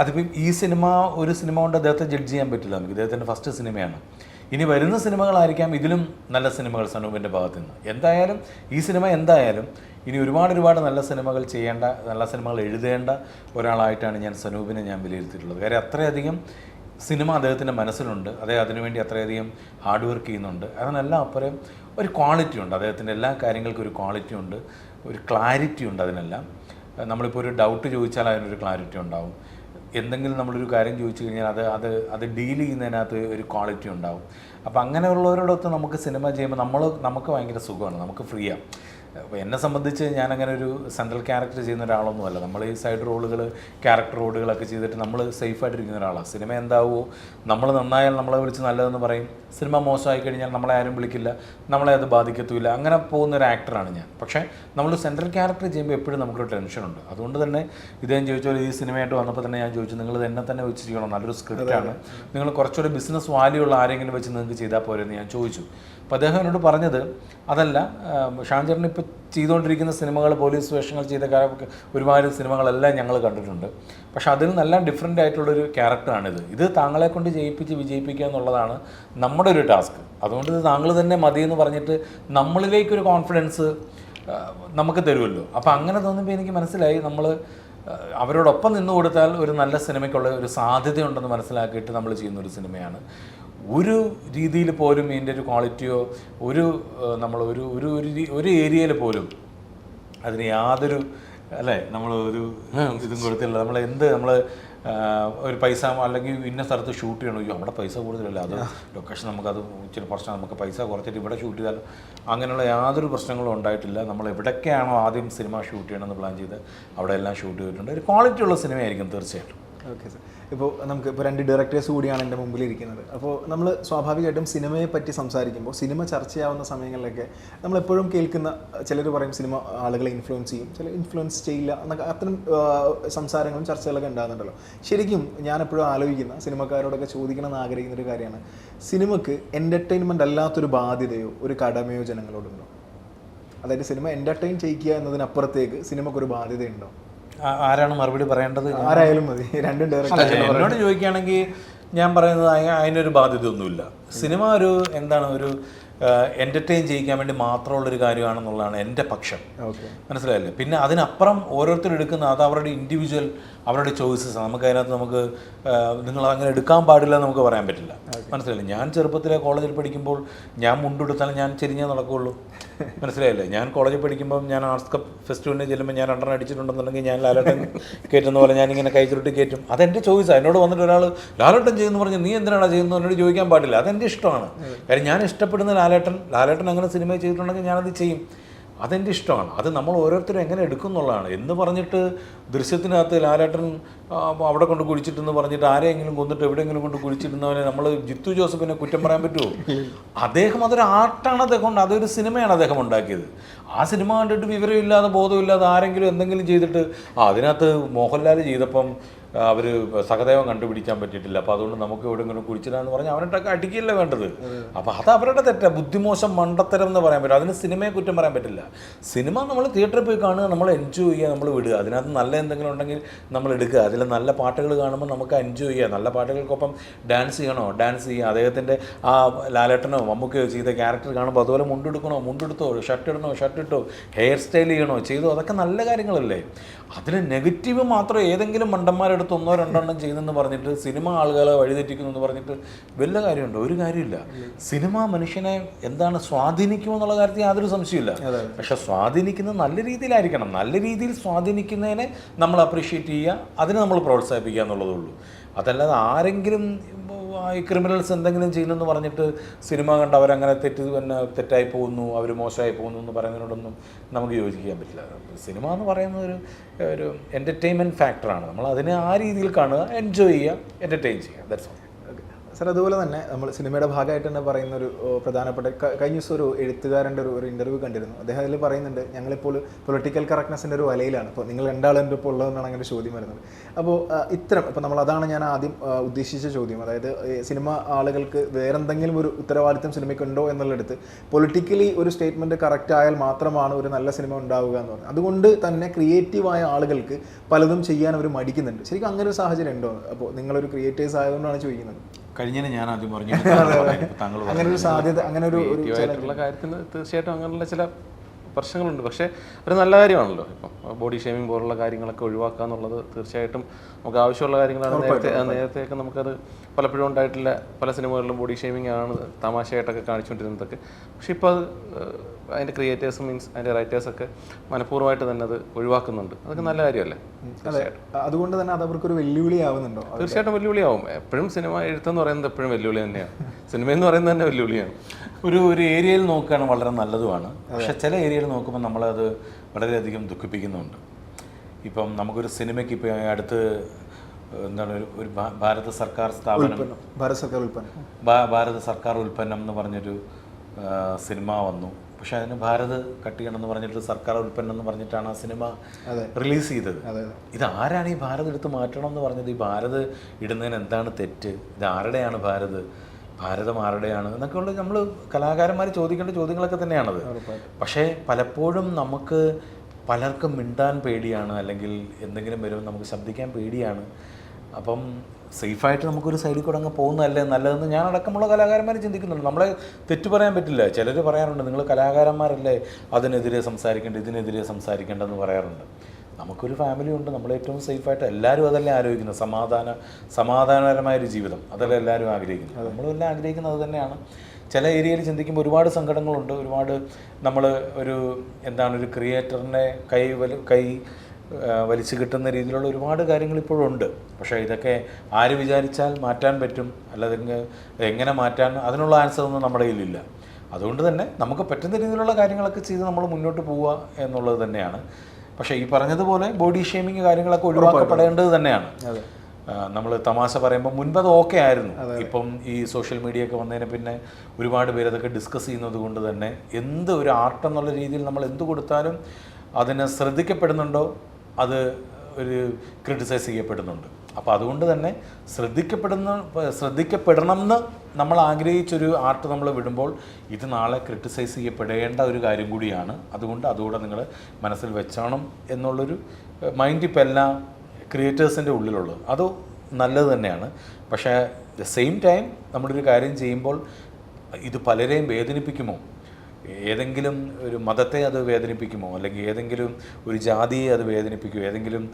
അതിപ്പം ഈ സിനിമ ഒരു സിനിമ കൊണ്ട് അദ്ദേഹത്തെ ജഡ്ജ് ചെയ്യാൻ പറ്റില്ല നമുക്ക്. ഇദ്ദേഹത്തിന്റെ ഫസ്റ്റ് സിനിമയാണ് ഇനി വരുന്ന സിനിമകളായിരിക്കാം ഇതിലും നല്ല സിനിമകൾ സനൂപിന്റെ ഭാഗത്തു നിന്ന് എന്തായാലും ഈ സിനിമ എന്തായാലും ഇനി ഒരുപാട് ഒരുപാട് നല്ല സിനിമകൾ ചെയ്യേണ്ട നല്ല സിനിമകൾ എഴുതേണ്ട ഒരാളായിട്ടാണ് ഞാൻ സനൂപിനെ ഞാൻ വിലയിരുത്തിയിട്ടുള്ളത്. കാര്യം അത്രയധികം സിനിമ അദ്ദേഹത്തിന്റെ മനസ്സിലുണ്ട്. അദ്ദേഹം അതിനുവേണ്ടി അത്രയധികം ഹാർഡ് വർക്ക് ചെയ്യുന്നുണ്ട്. അതിനെല്ലാം അപ്പുറം ഒരു ക്വാളിറ്റി ഉണ്ട്. അദ്ദേഹത്തിന്റെ എല്ലാ കാര്യങ്ങൾക്കും ഒരു ക്വാളിറ്റി ഉണ്ട്. ഒരു ക്ലാരിറ്റി ഉണ്ട് അതിനെല്ലാം. നമ്മളിപ്പോൾ ഒരു ഡൗട്ട് ചോദിച്ചാൽ അതിനൊരു ക്ലാരിറ്റി ഉണ്ടാവും. എന്തെങ്കിലും നമ്മളൊരു കാര്യം ചോദിച്ചു കഴിഞ്ഞാൽ അത് അത് അത് ഡീൽ ചെയ്യുന്നതിനകത്ത് ഒരു ക്വാളിറ്റി ഉണ്ടാവും. അപ്പോൾ അങ്ങനെയുള്ളവരോടൊത്ത് നമുക്ക് സിനിമ ചെയ്യുമ്പോൾ നമ്മൾ നമുക്ക് ഭയങ്കര സുഖമാണ്. നമുക്ക് ഫ്രീയാണ് അപ്പോൾ എന്നെ സംബന്ധിച്ച് ഞാൻ അങ്ങനെ ഒരു സെൻട്രൽ ക്യാരക്ടർ ചെയ്യുന്ന ഒരാളൊന്നുമല്ല. നമ്മൾ ഈ സൈഡ് റോളുകൾ ക്യാരക്ടർ റോളുകളൊക്കെ ചെയ്തിട്ട് നമ്മൾ സേഫായിട്ടിരിക്കുന്ന ഒരാളാണ് സിനിമ എന്താവുമോ നമ്മൾ നന്നായാൽ നമ്മളെ വിളിച്ച് നല്ലതെന്ന് പറയും. സിനിമ മോശമായി കഴിഞ്ഞാൽ നമ്മളെ ആരും വിളിക്കില്ല. നമ്മളെ അത് ബാധിക്കത്തുമില്ല. അങ്ങനെ പോകുന്ന ഒരു ആക്ടറാണ് ഞാൻ. പക്ഷേ നമ്മൾ സെൻട്രൽ ക്യാരക്ടർ ചെയ്യുമ്പോൾ എപ്പോഴും നമുക്കൊരു ടെൻഷനുണ്ട് അതുകൊണ്ട് തന്നെ ഇദ്ദേഹം ചോദിച്ചാൽ ഈ സിനിമയായിട്ട് വന്നപ്പോൾ തന്നെ ഞാൻ ചോദിച്ചു നിങ്ങൾ ഇത് എന്നെ തന്നെ വെച്ചിരിക്കണം? നല്ലൊരു സ്ക്രിപ്റ്റാണ് നിങ്ങൾ കുറച്ചുകൂടി ബിസിനസ് വാല്യൂ ഉള്ള ആരെങ്കിലും വെച്ച് നിങ്ങൾക്ക് ചെയ്താൽ പോരെന്ന് ഞാൻ ചോദിച്ചു. അപ്പോൾ അദ്ദേഹം എന്നോട് പറഞ്ഞത് അതല്ല ഷാൻചേട്ടൻ ഇപ്പോൾ ചെയ്തുകൊണ്ടിരിക്കുന്ന സിനിമകൾ പോലീസ് വേഷങ്ങൾ ചെയ്ത ഒരുപാട് സിനിമകളെല്ലാം ഞങ്ങൾ കണ്ടിട്ടുണ്ട്. പക്ഷെ അതിൽ നല്ല ഡിഫറെന്റ് ആയിട്ടുള്ളൊരു ക്യാരക്ടറാണിത് ഇത് താങ്കളെ കൊണ്ട് ജയിപ്പിച്ച് വിജയിപ്പിക്കുക എന്നുള്ളതാണ് നമ്മുടെ ഒരു ടാസ്ക് അതുകൊണ്ട് ഇത് താങ്കൾ തന്നെ മതി എന്ന് പറഞ്ഞിട്ട് നമ്മളിലേക്കൊരു കോൺഫിഡൻസ് നമുക്ക് തരുമല്ലോ. അപ്പോൾ അങ്ങനെ തോന്നുമ്പോൾ എനിക്ക് മനസ്സിലായി നമ്മൾ അവരോടൊപ്പം നിന്ന് കൊടുത്താൽ ഒരു നല്ല സിനിമയ്ക്കുള്ള ഒരു സാധ്യതയുണ്ടെന്ന് മനസ്സിലാക്കിയിട്ട് നമ്മൾ ചെയ്യുന്ന ഒരു സിനിമയാണ്. ഒരു രീതിയിൽ പോലും ഇതിന്റെ ഒരു ക്വാളിറ്റിയോ ഒരു നമ്മൾ ഒരു ഒരു ഒരു ഏരിയയിൽ പോലും അതിന് യാതൊരു അല്ലേ നമ്മൾ ഒരു ഇതും കൊടുത്തില്ല. നമ്മൾ എന്ത് നമ്മൾ ഒരു പൈസ അല്ലെങ്കിൽ ഇന്ന സ്ഥലത്ത് ഷൂട്ട് ചെയ്യണം? അയ്യോ അവിടെ പൈസ കൂടുതലല്ല? അത് ലൊക്കേഷൻ നമുക്കത് ഇച്ചിരി പ്രശ്നം നമുക്ക് പൈസ കുറച്ചിട്ട് ഇവിടെ ഷൂട്ട് ചെയ്താൽ അങ്ങനെയുള്ള യാതൊരു പ്രശ്നങ്ങളും ഉണ്ടായിട്ടില്ല. നമ്മൾ എവിടെയൊക്കെയാണോ ആദ്യം സിനിമ ഷൂട്ട് ചെയ്യണമെന്ന് പ്ലാൻ ചെയ്ത് അവിടെ എല്ലാം ഷൂട്ട് ചെയ്തിട്ടുണ്ട്. ഒരു ക്വാളിറ്റി ഉള്ള സിനിമയായിരിക്കും തീർച്ചയായിട്ടും. ഓക്കെ സാർ ഇപ്പോൾ നമുക്ക് ഇപ്പോൾ രണ്ട് ഡയറക്ടേഴ്സ് കൂടിയാണ് എന്റെ മുമ്പിൽ ഇരിക്കുന്നത് അപ്പോൾ നമ്മൾ സ്വാഭാവികമായിട്ടും സിനിമയെ പറ്റി സംസാരിക്കുമ്പോൾ സിനിമ ചർച്ചയാവുന്ന സമയങ്ങളിലൊക്കെ നമ്മൾ എപ്പോഴും കേൾക്കുന്ന ചിലർ പറയും സിനിമ ആളുകളെ ഇൻഫ്ലുവൻസ് ചെയ്യും ചില ഇൻഫ്ലുവൻസ് ചെയ്യില്ല എന്നൊക്കെ അത്തരം സംസാരങ്ങളും ചർച്ചകളൊക്കെ ഉണ്ടാകുന്നുണ്ടല്ലോ. ശരിക്കും ഞാൻ എപ്പോഴും ആലോചിക്കുന്ന സിനിമക്കാരോടൊക്കെ ചോദിക്കണം എന്ന് ആഗ്രഹിക്കുന്ന ഒരു കാര്യമാണ് സിനിമക്ക് എന്റർടൈൻമെന്റ് അല്ലാത്തൊരു ബാധ്യതയോ ഒരു കടമയോ ജനങ്ങളോടുണ്ടോ അതായത് സിനിമ എന്റർടൈൻ ചെയ്യിക്കുക എന്നതിനപ്പുറത്തേക്ക് സിനിമക്കൊരു ബാധ്യതയുണ്ടോ? ആരാണ് മറുപടി പറയേണ്ടത്? ആരായാലും മതി. രണ്ടും എന്നോട് ചോദിക്കുകയാണെങ്കിൽ ഞാൻ പറയുന്നത് അതിനൊരു ബാധ്യതയൊന്നുമില്ല. സിനിമ ഒരു എന്താണ് ഒരു എന്റർടൈൻ ചെയ്യിക്കാൻ വേണ്ടി മാത്രമുള്ളൊരു കാര്യമാണെന്നുള്ളതാണ് എന്റെ പക്ഷം. മനസ്സിലായില്ലേ? പിന്നെ അതിനപ്പുറം ഓരോരുത്തർ എടുക്കുന്ന അത് അവരുടെ ഇൻഡിവിജ്വൽ അവരുടെ ചോയ്സസ് നമുക്ക് അതിനകത്ത് നമുക്ക് നിങ്ങൾ അങ്ങനെ എടുക്കാൻ പാടില്ല എന്ന് നമുക്ക് പറയാൻ പറ്റില്ല. മനസ്സിലായില്ലേ? ഞാൻ ചെറുപ്പത്തിലെ കോളേജിൽ പഠിക്കുമ്പോൾ ഞാൻ മുണ്ടെടുത്താലും ഞാൻ ചെരിഞ്ഞേ നടക്കുകയുള്ളൂ. [laughs] മനസ്സിലായില്ലേ? ഞാൻ കോളേജിൽ പഠിക്കുമ്പോൾ ഞാൻ ആർട്സ് കപ്പ് ഫെസ്റ്റിവലിന് ചെല്ലുമ്പോൾ ഞാൻ രണ്ടെണ്ണം അടിച്ചിട്ടുണ്ടെന്നുണ്ടെങ്കിൽ ഞാൻ ലാലട്ടൻ കയറ്റുന്ന പോലെ ഞാൻ ഇങ്ങനെ കൈ ചുരുട്ടി കയറ്റും അതെന്റെ ചോയ്സാണ് എന്നോട് വന്നിട്ട് ഒരാൾ ലാലട്ടൻ ചെയ്യുന്നു പറഞ്ഞ് നീ എന്തിനാണ് ചെയ്യുന്നത് എന്നോട് ചോദിക്കാൻ പാടില്ല. അതെന്റെ ഇഷ്ടമാണ്. കാര്യം ഞാൻ ഇഷ്ടപ്പെടുന്ന ലാലേട്ടൻ ലാലേട്ടൻ അങ്ങനെ സിനിമ ചെയ്തിട്ടുണ്ടെങ്കിൽ ഞാനത് ചെയ്യും. അതെന്റെ ഇഷ്ടമാണ്. അത് നമ്മൾ ഓരോരുത്തരും എങ്ങനെ എടുക്കുന്നുള്ളതാണ്. എന്ന് പറഞ്ഞിട്ട് ദൃശ്യത്തിനകത്ത് ലാലേട്ടൻ അവിടെ കൊണ്ട് കുഴിച്ചിട്ടെന്ന് പറഞ്ഞിട്ട് ആരെയെങ്കിലും കൊന്നിട്ട് എവിടെയെങ്കിലും കൊണ്ട് കുഴിച്ചിടുന്നവനെ നമ്മൾ ജിത്തു ജോസഫിനെ കുറ്റം പറയാൻ പറ്റുമോ? അദ്ദേഹം അതൊരു ആർട്ടാണ് അദ്ദേഹം അതൊരു സിനിമയാണ് അദ്ദേഹം ഉണ്ടാക്കിയത്. ആ സിനിമ കണ്ടിട്ട് വിവരമില്ലാതെ ബോധമില്ലാതെ ആരെങ്കിലും എന്തെങ്കിലും ചെയ്തിട്ട് അതിനകത്ത് മോഹൻലാൽ ചെയ്തപ്പം അവർ സഹദേവം കണ്ടുപിടിക്കാൻ പറ്റിയിട്ടില്ല. അപ്പോൾ അതുകൊണ്ട് നമുക്ക് എവിടെയെങ്കിലും കുടിച്ചിടാന്ന് പറഞ്ഞാൽ അവനൊക്കെ അടിക്കില്ല വേണ്ടത്. അപ്പോൾ അത് അവരുടെ തെറ്റാ. ബുദ്ധിമോശം മണ്ടത്തരം എന്ന് പറയാൻ പറ്റും അതിന് സിനിമയെ കുറ്റം പറയാൻ പറ്റില്ല. സിനിമ നമ്മൾ തിയേറ്ററിൽ പോയി കാണുക നമ്മൾ എൻജോയ് ചെയ്യുക നമ്മൾ വിടുക. അതിനകത്ത് നല്ല എന്തെങ്കിലും ഉണ്ടെങ്കിൽ നമ്മൾ എടുക്കുക. അതിൽ നല്ല പാട്ടുകൾ കാണുമ്പോൾ നമുക്ക് എൻജോയ് ചെയ്യുക നല്ല പാട്ടുകൾക്കൊപ്പം ഡാൻസ് ചെയ്യണോ? ഡാൻസ് ചെയ്യുക അദ്ദേഹത്തിന്റെ ആ ലാലേട്ടനോ മമ്മൂക്കയോ ചെയ്ത ക്യാരക്ടർ കാണുമ്പോൾ അതുപോലെ മുണ്ടെടുക്കണോ? മുണ്ടെടുത്തോ? ഷർട്ട് ഇടണോ? ഷർട്ട് ഇട്ടോ? ഹെയർ സ്റ്റൈൽ ചെയ്യണോ? ചെയ്തോ? അതൊക്കെ നല്ല കാര്യങ്ങളല്ലേ? അതിന് നെഗറ്റീവ് മാത്രം ഏതെങ്കിലും മണ്ടന്മാരെടുത്ത് ഒന്നോ രണ്ടെണ്ണം ചെയ്യുന്നെന്ന് പറഞ്ഞിട്ട് സിനിമ ആളുകളെ വഴിതെറ്റിക്കുന്നു എന്ന് പറഞ്ഞിട്ട് വലിയ കാര്യമുണ്ട്. ഒരു കാര്യമില്ല. സിനിമ മനുഷ്യനെ എന്താണ് സ്വാധീനിക്കുമെന്നുള്ള കാര്യത്തിൽ യാതൊരു സംശയമില്ല പക്ഷെ സ്വാധീനിക്കുന്നത് നല്ല രീതിയിലായിരിക്കണം. നല്ല രീതിയിൽ സ്വാധീനിക്കുന്നതിനെ നമ്മൾ അപ്രീഷിയേറ്റ് ചെയ്യുക അതിനെ നമ്മൾ പ്രോത്സാഹിപ്പിക്കുക എന്നുള്ളതേ ഉള്ളൂ. അതല്ലാതെ ആരെങ്കിലും ഈ ക്രിമിനൽസ് എന്തെങ്കിലും ചെയ്യുന്നെന്ന് പറഞ്ഞിട്ട് സിനിമ കണ്ട് അവരങ്ങനെ തെറ്റ് പിന്നെ തെറ്റായി പോകുന്നു അവർ മോശമായി പോകുന്നു എന്ന് പറയുന്നതിനോടൊന്നും നമുക്ക് യോജിക്കാൻ പറ്റില്ല. സിനിമ എന്ന് പറയുന്നത് ഒരു ഒരു എന്റർടൈൻമെന്റ് ഫാക്ടറാണ് നമ്മൾ അതിനെ ആ രീതിയിൽ കാണുക എൻജോയ് ചെയ്യുക എന്റർടൈൻ ചെയ്യുക. ദാറ്റ്സ് ഓൾ സാർ അതുപോലെ തന്നെ നമ്മൾ സിനിമയുടെ ഭാഗമായിട്ട് തന്നെ പറയുന്ന ഒരു പ്രധാനപ്പെട്ട കഴിഞ്ഞ ദിവസം ഒരു എഴുത്തുകാരന്റെ ഒരു ഒരു ഇന്റർവ്യൂ കണ്ടിരുന്നു. അദ്ദേഹം അതിൽ പറയുന്നുണ്ട് ഞങ്ങളിപ്പോൾ പൊളിറ്റിക്കൽ കറക്റ്റ്നെസ്സിന്റെ ഒരു വലയിലാണ്. ഇപ്പോൾ നിങ്ങൾ രണ്ടാളും എന്റെ ഇപ്പോൾ ഉള്ളതെന്നാണ് അങ്ങനെ ചോദ്യം വരുന്നത്. അപ്പോൾ ഇത്തരം ഇപ്പോൾ നമ്മൾ അതാണ് ഞാൻ ആദ്യം ഉദ്ദേശിച്ച ചോദ്യം. അതായത് സിനിമ ആളുകൾക്ക് വേറെന്തെങ്കിലും ഒരു ഉത്തരവാദിത്തം സിനിമയ്ക്കുണ്ടോ എന്നുള്ളിടത്ത് പൊളിറ്റിക്കലി ഒരു സ്റ്റേറ്റ്മെന്റ് കറക്റ്റ് ആയാൽ മാത്രമാണ് ഒരു നല്ല സിനിമ ഉണ്ടാവുക എന്ന് പറയുന്നത് അതുകൊണ്ട് തന്നെ ക്രിയേറ്റീവായ ആളുകൾക്ക് പലതും ചെയ്യാൻ അവർ മടിക്കുന്നുണ്ട്. ശരിക്കും അങ്ങനെ ഒരു സാഹചര്യം ഉണ്ടോ? അപ്പോൾ നിങ്ങളൊരു ക്രിയേറ്റേഴ്സ് ആയതുകൊണ്ടാണ് ചോദിക്കുന്നത്. കഴിഞ്ഞതിന് ഞാൻ ആദ്യം പറഞ്ഞു. [laughs] താങ്കൾ പറഞ്ഞു. അങ്ങനെ ഒരു സാധ്യത അങ്ങനെ ഒരു കാര്യത്തിൽ തീർച്ചയായിട്ടും അങ്ങനെയുള്ള ചില പ്രശ്നങ്ങളുണ്ട്. പക്ഷേ ഒരു നല്ല കാര്യമാണല്ലോ ഇപ്പം. ബോഡി ഷേമിംഗ് പോലുള്ള കാര്യങ്ങളൊക്കെ ഒഴിവാക്കുക എന്നുള്ളത് തീർച്ചയായിട്ടും നമുക്ക് ആവശ്യമുള്ള കാര്യങ്ങളാണ്. നേരത്തെ നേരത്തെയൊക്കെ നമുക്കത് പലപ്പോഴും ഉണ്ടായിട്ടുള്ള പല സിനിമകളിലും ബോഡി ഷേമിംഗ് ആണ് തമാശയായിട്ടൊക്കെ കാണിച്ചുകൊണ്ടിരുന്നതൊക്കെ. പക്ഷെ ഇപ്പോൾ അത് അതിന്റെ ക്രിയേറ്റേഴ്സ് മീൻസ് അതിന്റെ റൈറ്റേഴ്സൊക്കെ മനഃപൂർവമായിട്ട് തന്നെ അത് ഒഴിവാക്കുന്നുണ്ട്. അതൊക്കെ നല്ല കാര്യമല്ലേ? അതെ. അതുകൊണ്ട് തന്നെ അത് അവർക്കൊരു വെല്ലുവിളി ആവുന്നുണ്ടോ? തീർച്ചയായിട്ടും വെല്ലുവിളിയാവും. എപ്പോഴും സിനിമ എഴുത്തെന്ന് പറയുന്നത് എപ്പോഴും വെല്ലുവിളി തന്നെയാണ്. സിനിമ എന്ന് പറയുന്നത് തന്നെ വെല്ലുവിളിയാണ്. ഒരു ഒരു ഏരിയയിൽ നോക്കുകയാണ് വളരെ നല്ലതുമാണ്. പക്ഷെ ചില ഏരിയയിൽ നോക്കുമ്പോൾ നമ്മളത് വളരെയധികം ദുഃഖിപ്പിക്കുന്നുണ്ട്. ഇപ്പം നമുക്കൊരു സിനിമയ്ക്ക് ഇപ്പം അടുത്ത് എന്താണ് ഒരു ഭാരത സർക്കാർ സ്ഥാപനം. ഭാരത സർക്കാർ ഉൽപ്പന്നം. ഭാരത സർക്കാർ ഉൽപ്പന്നം എന്ന് പറഞ്ഞൊരു സിനിമ വന്നു. പക്ഷെ അതിന് ഭാരത് കട്ട് ചെയ്യണം എന്ന് പറഞ്ഞിട്ട് സർക്കാർ ഉൽപ്പന്നം എന്ന് പറഞ്ഞിട്ടാണ് ആ സിനിമ റിലീസ് ചെയ്തത്. ഇത് ആരാണ് ഈ ഭാരത് എടുത്ത് മാറ്റണം എന്ന് പറഞ്ഞത്? ഈ ഭാരത് ഇടുന്നതിന് എന്താണ് തെറ്റ്? ഇത് ആരുടെയാണ് ഭാരത്? ഭാരതം ആരുടെയാണ്? എന്നൊക്കെ ഉള്ള നമ്മൾ കലാകാരന്മാർ ചോദിക്കേണ്ട ചോദ്യങ്ങളൊക്കെ തന്നെയാണത്. പക്ഷേ പലപ്പോഴും നമുക്ക് പലർക്കും മിണ്ടാൻ പേടിയാണ്. അല്ലെങ്കിൽ എന്തെങ്കിലും വരും നമുക്ക് ശബ്ദിക്കാൻ പേടിയാണ്. അപ്പം സേഫായിട്ട് നമുക്കൊരു സൈഡിൽ കൂടെ അങ്ങ് പോകുന്നതല്ലേ നല്ലതെന്ന് ഞാൻ അടക്കമുള്ള കലാകാരന്മാർ ചിന്തിക്കുന്നുണ്ട്. നമ്മളെ തെറ്റു പറയാൻ പറ്റില്ല. ചിലർ പറയാറുണ്ട് നിങ്ങൾ കലാകാരന്മാരല്ലേ അതിനെതിരെ സംസാരിക്കേണ്ട ഇതിനെതിരെ സംസാരിക്കേണ്ടെന്ന് പറയാറുണ്ട്. നമുക്കൊരു ഫാമിലി ഉണ്ട്. നമ്മൾ ഏറ്റവും സേഫായിട്ട് എല്ലാവരും അതല്ലേ ആലോചിക്കുന്നത്. സമാധാന സമാധാനപരമായൊരു ജീവിതം. അതല്ലേ എല്ലാവരും ആഗ്രഹിക്കുന്നത്. നമ്മളെല്ലാം ആഗ്രഹിക്കുന്നത് അത് തന്നെയാണ്. ചില ഏരിയയിൽ ചിന്തിക്കുമ്പോൾ ഒരുപാട് സങ്കടങ്ങളുണ്ട്. ഒരുപാട് നമ്മൾ ഒരു എന്താണ് ഒരു ക്രിയേറ്ററിനെ കൈ വലു കൈ വലിച്ചു കിട്ടുന്ന രീതിയിലുള്ള ഒരുപാട് കാര്യങ്ങൾ ഇപ്പോഴും ഉണ്ട് പക്ഷേ ഇതൊക്കെ ആര് വിചാരിച്ചാൽ മാറ്റാൻ പറ്റും? അല്ലാതെ എങ്ങനെ മാറ്റാൻ? അതിനുള്ള ആൻസർ ഒന്നും നമ്മുടെ കയ്യിലില്ല. അതുകൊണ്ട് തന്നെ നമുക്ക് പറ്റുന്ന രീതിയിലുള്ള കാര്യങ്ങളൊക്കെ ചെയ്ത് നമ്മൾ മുന്നോട്ട് പോവുക എന്നുള്ളത് തന്നെയാണ്. പക്ഷേ ഈ പറഞ്ഞതുപോലെ ബോഡി ഷേമിങ് കാര്യങ്ങളൊക്കെ ഒഴിവാക്കപ്പെടേണ്ടത് തന്നെയാണ്. നമ്മൾ തമാശ പറയുമ്പോൾ മുൻപ് അത് ഓക്കെ ആയിരുന്നു ഇപ്പം ഈ സോഷ്യൽ മീഡിയ ഒക്കെ വന്നതിന് പിന്നെ ഒരുപാട് പേര് അതൊക്കെ ഡിസ്കസ് ചെയ്യുന്നത് കൊണ്ട് തന്നെ എന്ത് ഒരു ആർട്ട് എന്നുള്ള രീതിയിൽ നമ്മൾ എന്ത് കൊടുത്താലും അതിനെ ശ്രദ്ധിക്കപ്പെടുന്നുണ്ടോ? അത് ഒരു ക്രിട്ടിസൈസ് ചെയ്യപ്പെടുന്നുണ്ട്. അപ്പോൾ അതുകൊണ്ട് തന്നെ ശ്രദ്ധിക്കപ്പെടുന്ന ശ്രദ്ധിക്കപ്പെടണം എന്ന് നമ്മൾ ആഗ്രഹിച്ചൊരു ആർട്ട് നമ്മൾ വിടുമ്പോൾ ഇത് നാളെ ക്രിട്ടിസൈസ് ചെയ്യപ്പെടേണ്ട ഒരു കാര്യം കൂടിയാണ്. അതുകൊണ്ട് അതുകൂടെ നിങ്ങൾ മനസ്സിൽ വെച്ചോണം എന്നുള്ളൊരു മൈൻഡ് ഇപ്പം എല്ലാ ക്രിയേറ്റേഴ്സിന്റെ ഉള്ളിലുള്ളത്. അത് നല്ലത് തന്നെയാണ്. പക്ഷേ ദ സെയിം ടൈം നമ്മളൊരു കാര്യം ചെയ്യുമ്പോൾ ഇത് പലരെയും വേദനിപ്പിക്കുമോ? ഏതെങ്കിലും ഒരു മതത്തെ അത് വേദനിപ്പിക്കുമോ? അല്ലെങ്കിൽ ഏതെങ്കിലും ഒരു ജാതിയെ അത് വേദനിപ്പിക്കുമോ? ഏതെങ്കിലും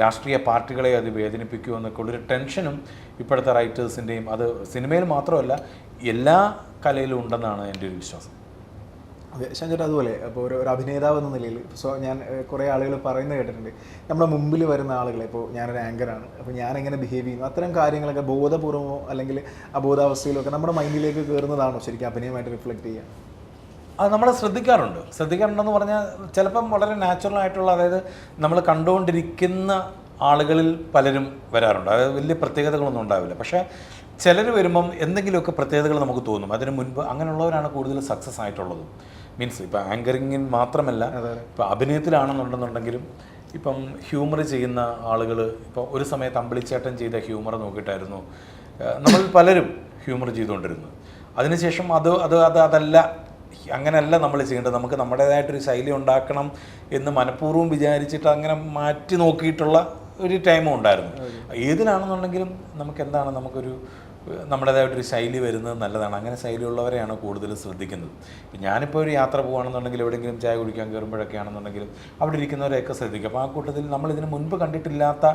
രാഷ്ട്രീയ പാർട്ടികളെ അത് വേദനിപ്പിക്കുമോ എന്നൊക്കെ ഉള്ളൊരു ടെൻഷനും ഇപ്പോഴത്തെ റൈറ്റേഴ്സിന്റെയും അത് സിനിമയിൽ മാത്രമല്ല എല്ലാ കലയിലും ഉണ്ടെന്നാണ് എന്റെ ഒരു വിശ്വാസം. അതെ ശങ്കർ അതുപോലെ. അപ്പോൾ ഒരു ഒരു അഭിനേതാവ് എന്ന നിലയിൽ സോ ഞാൻ കുറേ ആളുകൾ പറയുന്നത് കേട്ടിട്ടുണ്ട്. നമ്മുടെ മുമ്പിൽ വരുന്ന ആളുകളെ ഇപ്പോൾ ഞാനൊരു ആങ്കറാണ് അപ്പോൾ ഞാൻ എങ്ങനെ ബിഹേവ് ചെയ്യുന്നു അത്തരം കാര്യങ്ങളൊക്കെ ബോധപൂർവമോ അല്ലെങ്കിൽ അബോധാവസ്ഥയിലോ ഒക്കെ നമ്മുടെ മൈൻഡിലേക്ക് കയറുന്നതാണോ ശരിക്കും അഭിനയമായിട്ട് റിഫ്ലക്റ്റ് ചെയ്യുക? അത് നമ്മൾ ശ്രദ്ധിക്കാറുണ്ട്. ശ്രദ്ധിക്കാറുണ്ടെന്ന് പറഞ്ഞാൽ ചിലപ്പം വളരെ നാച്ചുറൽ ആയിട്ടുള്ള അതായത് നമ്മൾ കണ്ടുകൊണ്ടിരിക്കുന്ന ആളുകളിൽ പലരും വരാറുണ്ട്. അതായത് വലിയ പ്രത്യേകതകളൊന്നും ഉണ്ടാവില്ല. പക്ഷേ ചിലർ വരുമ്പം എന്തെങ്കിലുമൊക്കെ പ്രത്യേകതകൾ നമുക്ക് തോന്നും. അതിന് മുൻപ് അങ്ങനെയുള്ളവരാണ് കൂടുതൽ സക്സസ് ആയിട്ടുള്ളത്. മീൻസ് ഇപ്പോൾ ആങ്കറിങ്ങിൽ മാത്രമല്ല ഇപ്പോൾ അഭിനയത്തിലാണെന്നുണ്ടെന്നുണ്ടെങ്കിലും ഇപ്പം ഹ്യൂമർ ചെയ്യുന്ന ആളുകൾ ഇപ്പോൾ ഒരു സമയത്ത് അമ്പിളിച്ചേട്ടൻ ചെയ്ത ഹ്യൂമർ നോക്കിയിട്ടായിരുന്നു നമ്മൾ പലരും ഹ്യൂമർ ചെയ്തുകൊണ്ടിരുന്നത്. അതിനുശേഷം അത് അത് അത് അതല്ല അങ്ങനെയല്ല നമ്മൾ ചെയ്യേണ്ടത്. നമുക്ക് നമ്മുടേതായിട്ടൊരു ശൈലി ഉണ്ടാക്കണം എന്ന് മനഃപൂർവം വിചാരിച്ചിട്ട് അങ്ങനെ മാറ്റി നോക്കിയിട്ടുള്ള ഒരു ടൈമും ഉണ്ടായിരുന്നു. ഏതിനാണെന്നുണ്ടെങ്കിലും നമുക്ക് എന്താണ് നമുക്കൊരു നമ്മുടേതായിട്ടൊരു ശൈലി വരുന്നത് നല്ലതാണ്. അങ്ങനെ ശൈലിയുള്ളവരെയാണ് കൂടുതൽ ശ്രദ്ധിക്കുന്നത്. ഇപ്പം ഞാനിപ്പോൾ ഒരു യാത്ര പോകുകയാണെന്നുണ്ടെങ്കിൽ എവിടെയെങ്കിലും ചായ കുടിക്കാൻ കയറുമ്പോഴൊക്കെ ആണെന്നുണ്ടെങ്കിലും അവിടെ ഇരിക്കുന്നവരെയൊക്കെ ശ്രദ്ധിക്കും. അപ്പോൾ ആ കൂട്ടത്തിൽ നമ്മൾ ഇതിന് മുൻപ് കണ്ടിട്ടില്ലാത്ത